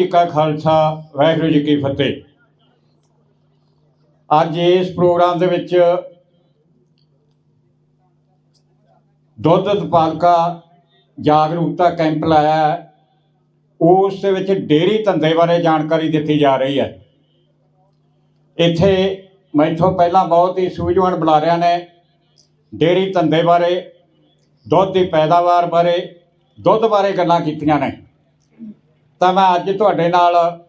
ਜੀ ਕਾ ਖਾਲਸਾ, ਵਾਹਿਗੁਰੂ ਜੀ ਕੀ ਫਤਿਹ। ਅੱਜ ਇਸ ਪ੍ਰੋਗਰਾਮ ਦੇ ਵਿੱਚ ਦੁੱਧ ਉਤਪਾਦਕਾ ਜਾਗਰੂਕਤਾ ਕੈਂਪ ਲਾਇਆ ਹੈ। ਉਸ ਦੇ ਵਿੱਚ ਡੇਅਰੀ ਧੰਦੇ ਬਾਰੇ ਜਾਣਕਾਰੀ ਦਿੱਤੀ ਜਾ ਰਹੀ ਹੈ। ਇੱਥੇ ਮੈਥੋਂ ਪਹਿਲਾਂ ਬਹੁਤ ਹੀ ਸੂਝਵਾਨ ਬੁਲਾਰਿਆਂ ਨੇ ਡੇਅਰੀ ਧੰਦੇ ਬਾਰੇ, ਦੁੱਧ ਦੀ ਪੈਦਾਵਾਰ ਬਾਰੇ, ਦੁੱਧ ਬਾਰੇ ਗੱਲਾਂ ਕੀਤੀਆਂ ਨੇ। ਤਾਂ ਮੈਂ ਅੱਜ ਤੁਹਾਡੇ ਨਾਲ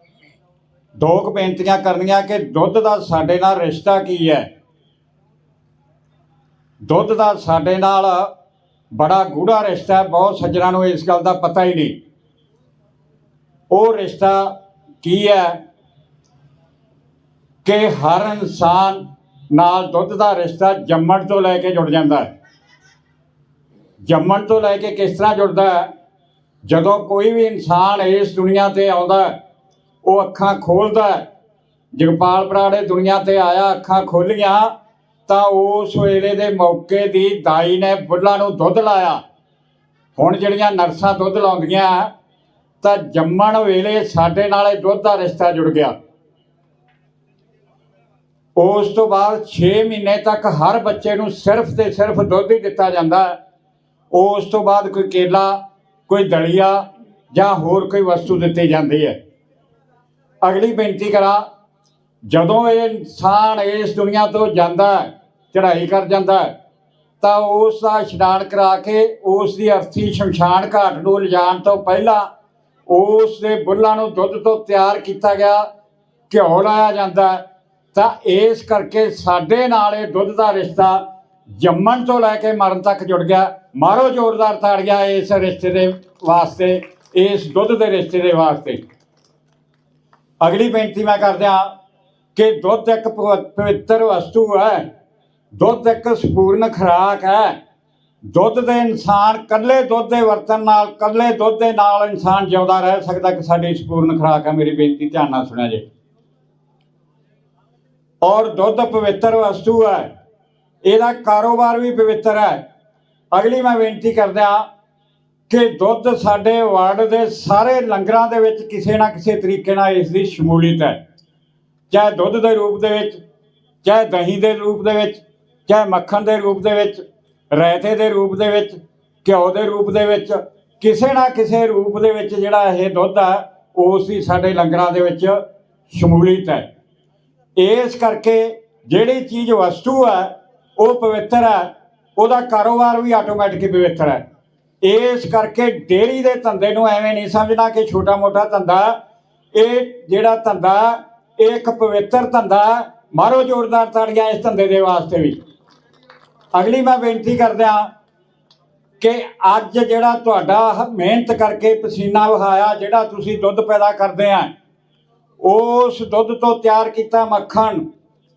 ਦੋ ਕੁ ਬੇਨਤੀਆਂ ਕਰਨੀਆਂ ਕਿ ਦੁੱਧ ਦਾ ਸਾਡੇ ਨਾਲ ਰਿਸ਼ਤਾ ਕੀ ਹੈ। ਦੁੱਧ ਦਾ ਸਾਡੇ ਨਾਲ ਬੜਾ ਗੂੜਾ ਰਿਸ਼ਤਾ ਹੈ, ਬਹੁਤ ਸੱਜਣਾਂ ਨੂੰ ਇਸ ਗੱਲ ਦਾ ਪਤਾ ਹੀ ਨਹੀਂ। ਉਹ ਰਿਸ਼ਤਾ ਕੀ ਹੈ ਕਿ ਹਰ ਇਨਸਾਨ ਨਾਲ ਦੁੱਧ ਦਾ ਰਿਸ਼ਤਾ ਜੰਮਣ ਤੋਂ ਲੈ ਕੇ ਜੁੜ ਜਾਂਦਾ ਹੈ। ਜੰਮਣ ਤੋਂ ਲੈ ਕੇ ਕਿਸ ਤਰ੍ਹਾਂ ਜੁੜਦਾ ਹੈ? ਜਦੋਂ ਕੋਈ ਵੀ ਇਨਸਾਨ ਇਸ ਦੁਨੀਆ ਤੇ ਆਉਂਦਾ ਉਹ ਅੱਖਾਂ ਖੋਲਦਾ ਹੈ। ਜਗਪਾਲ ਬਰਾੜੇ ਦੁਨੀਆ ਤੇ ਆਇਆ, ਅੱਖਾਂ ਖੋਲੀਆਂ, ਤਾਂ ਉਸ ਵੇਲੇ ਦੇ ਮੌਕੇ ਦੀ ਦਾਈ ਨੇ ਬੁੱਲਾਂ ਨੂੰ ਦੁੱਧ ਲਾਇਆ। ਹੁਣ ਜਿਹੜੀਆਂ ਨਰਸਾਂ ਦੁੱਧ ਲਾਉਂਦੀਆਂ, ਤਾਂ ਜੰਮਣ ਵੇਲੇ ਸਾਡੇ ਨਾਲ ਇਹ ਦੁੱਧ ਦਾ ਰਿਸ਼ਤਾ ਜੁੜ ਗਿਆ। ਉਸ ਤੋਂ ਬਾਅਦ 6 ਮਹੀਨੇ ਤੱਕ ਹਰ ਬੱਚੇ ਨੂੰ ਸਿਰਫ ਤੇ ਸਿਰਫ ਦੁੱਧ ਹੀ ਦਿੱਤਾ ਜਾਂਦਾ ਉਸ ਤੋਂ ਬਾਅਦ ਕੋਈ ਕੇਲਾ ਕੋਈ ਦਲੀਆ ਜਾਂ ਹੋਰ ਕੋਈ ਵਸਤੂ ਦਿੱਤੀ ਜਾਂਦੀ ਹੈ ਅਗਲੀ ਬੇਨਤੀ ਕਰਾਂ, ਜਦੋਂ ਇਹ ਇਨਸਾਨ ਇਸ ਦੁਨੀਆ ਤੋਂ ਜਾਂਦਾ ਚੜ੍ਹਾਈ ਕਰ ਜਾਂਦਾ ਤਾਂ ਉਸ ਦਾ ਇਸ਼ਨਾਨ ਕਰਾ ਕੇ ਉਸ ਦੀ ਅਰਥੀ ਸ਼ਮਸ਼ਾਨ ਘਾਟ ਨੂੰ ਲਿਜਾਣ ਤੋਂ ਪਹਿਲਾਂ ਉਸ ਦੇ ਬੁੱਲਾਂ ਨੂੰ ਦੁੱਧ ਤੋਂ ਤਿਆਰ ਕੀਤਾ ਗਿਆ, ਘਿਓ ਲਾਇਆ ਜਾਂਦਾ ਤਾਂ ਇਸ ਕਰਕੇ ਸਾਡੇ ਨਾਲ ਇਹ ਦੁੱਧ ਦਾ ਰਿਸ਼ਤਾ ਜੰਮਣ ਤੋਂ ਲੈ ਕੇ ਮਰਨ ਤੱਕ ਜੁੜ ਗਿਆ। ਮਾਰੋ ਜ਼ੋਰਦਾਰ ਤਾੜੀਆਂ ਇਸ ਰਿਸ਼ਤੇ ਦੇ ਵਾਸਤੇ, ਇਸ ਦੁੱਧ ਦੇ ਰਿਸ਼ਤੇ ਦੇ ਵਾਸਤੇ। ਅਗਲੀ ਬੇਨਤੀ ਮੈਂ ਕਰਦਿਆਂ ਕਿ ਦੁੱਧ ਇੱਕ ਪਵ- ਪਵਿੱਤਰ ਵਸਤੂ ਹੈ। ਦੁੱਧ ਇੱਕ ਸੰਪੂਰਨ ਖੁਰਾਕ ਹੈ। ਦੁੱਧ ਦੇ ਇਨਸਾਨ ਕੱਲੇ ਦੁੱਧ ਦੇ ਵਰਤਨ ਨਾਲ ਕੱਲੇ ਦੁੱਧ ਦੇ ਨਾਲ ਇਨਸਾਨ ਜਿਉਂਦਾ ਰਹਿ ਸਕਦਾ ਕਿ ਸਾਡੀ ਸੰਪੂਰਨ ਖੁਰਾਕ ਹੈ। ਮੇਰੀ ਬੇਨਤੀ ਧਿਆਨ ਨਾਲ ਸੁਣਿਆ ਜੇ। ਔਰ ਦੁੱਧ ਪਵਿੱਤਰ ਵਸਤੂ ਹੈ। ਇਹਦਾ ਕਾਰੋਬਾਰ ਵੀ ਪਵਿੱਤਰ ਹੈ। ਅਗਲੀ ਮੈਂ ਬੇਨਤੀ ਕਰਦਾ ਕਿ ਦੁੱਧ ਸਾਡੇ ਵਰਲਡ ਦੇ ਸਾਰੇ ਲੰਗਰਾਂ ਦੇ ਵਿੱਚ ਕਿਸੇ ਨਾ ਕਿਸੇ ਤਰੀਕੇ ਨਾਲ ਇਸ ਦੀ ਸ਼ਮੂਲੀਅਤ ਹੈ। ਚਾਹੇ ਦੁੱਧ ਦੇ ਰੂਪ ਦੇ ਵਿੱਚ, ਚਾਹੇ ਦਹੀਂ ਦੇ ਰੂਪ ਦੇ ਵਿੱਚ, ਚਾਹੇ ਮੱਖਣ ਦੇ ਰੂਪ ਦੇ ਵਿੱਚ, ਰਾਇਤੇ ਦੇ ਰੂਪ ਦੇ ਵਿੱਚ, ਘਿਓ ਦੇ ਰੂਪ ਦੇ ਵਿੱਚ, ਕਿਸੇ ਨਾ ਕਿਸੇ ਰੂਪ ਦੇ ਵਿੱਚ ਜਿਹੜਾ ਇਹ ਦੁੱਧ ਹੈ, ਉਸ ਦੀ ਸਾਡੇ ਲੰਗਰਾਂ ਦੇ ਵਿੱਚ ਸ਼ਮੂਲੀਅਤ ਹੈ। ਇਸ ਕਰਕੇ ਜਿਹੜੀ ਚੀਜ਼ ਵਸਤੂ ਹੈ ਉਹ ਪਵਿੱਤਰ ਹੈ, ਉਹਦਾ ਕਾਰੋਬਾਰ ਵੀ ਆਟੋਮੈਟਿਕ ਪਵਿੱਤਰ ਹੈ। ਇਸ ਕਰਕੇ ਡੇਅਰੀ ਦੇ ਧੰਦੇ ਨੂੰ ਐਵੇਂ ਨਹੀਂ ਸਮਝਣਾ ਕਿ ਛੋਟਾ ਮੋਟਾ ਧੰਦਾ, ਇਹ ਜਿਹੜਾ ਧੰਦਾ, ਇਹ ਇੱਕ ਪਵਿੱਤਰ ਧੰਦਾ, ਮਾਰੋ ਜ਼ੋਰਦਾਰ ਤਾੜੀਆਂ ਇਸ ਧੰਦੇ ਦੇ ਵਾਸਤੇ ਵੀ। ਅਗਲੀ ਮੈਂ ਬੇਨਤੀ ਕਰਦਿਆਂ ਕਿ ਅੱਜ ਜਿਹੜਾ ਤੁਹਾਡਾ ਮਿਹਨਤ ਕਰਕੇ ਪਸੀਨਾ ਵਹਾਇਆ, ਜਿਹੜਾ ਤੁਸੀਂ ਦੁੱਧ ਪੈਦਾ ਕਰਦੇ ਆ, ਉਸ ਦੁੱਧ ਤੋਂ ਤਿਆਰ ਕੀਤਾ ਮੱਖਣ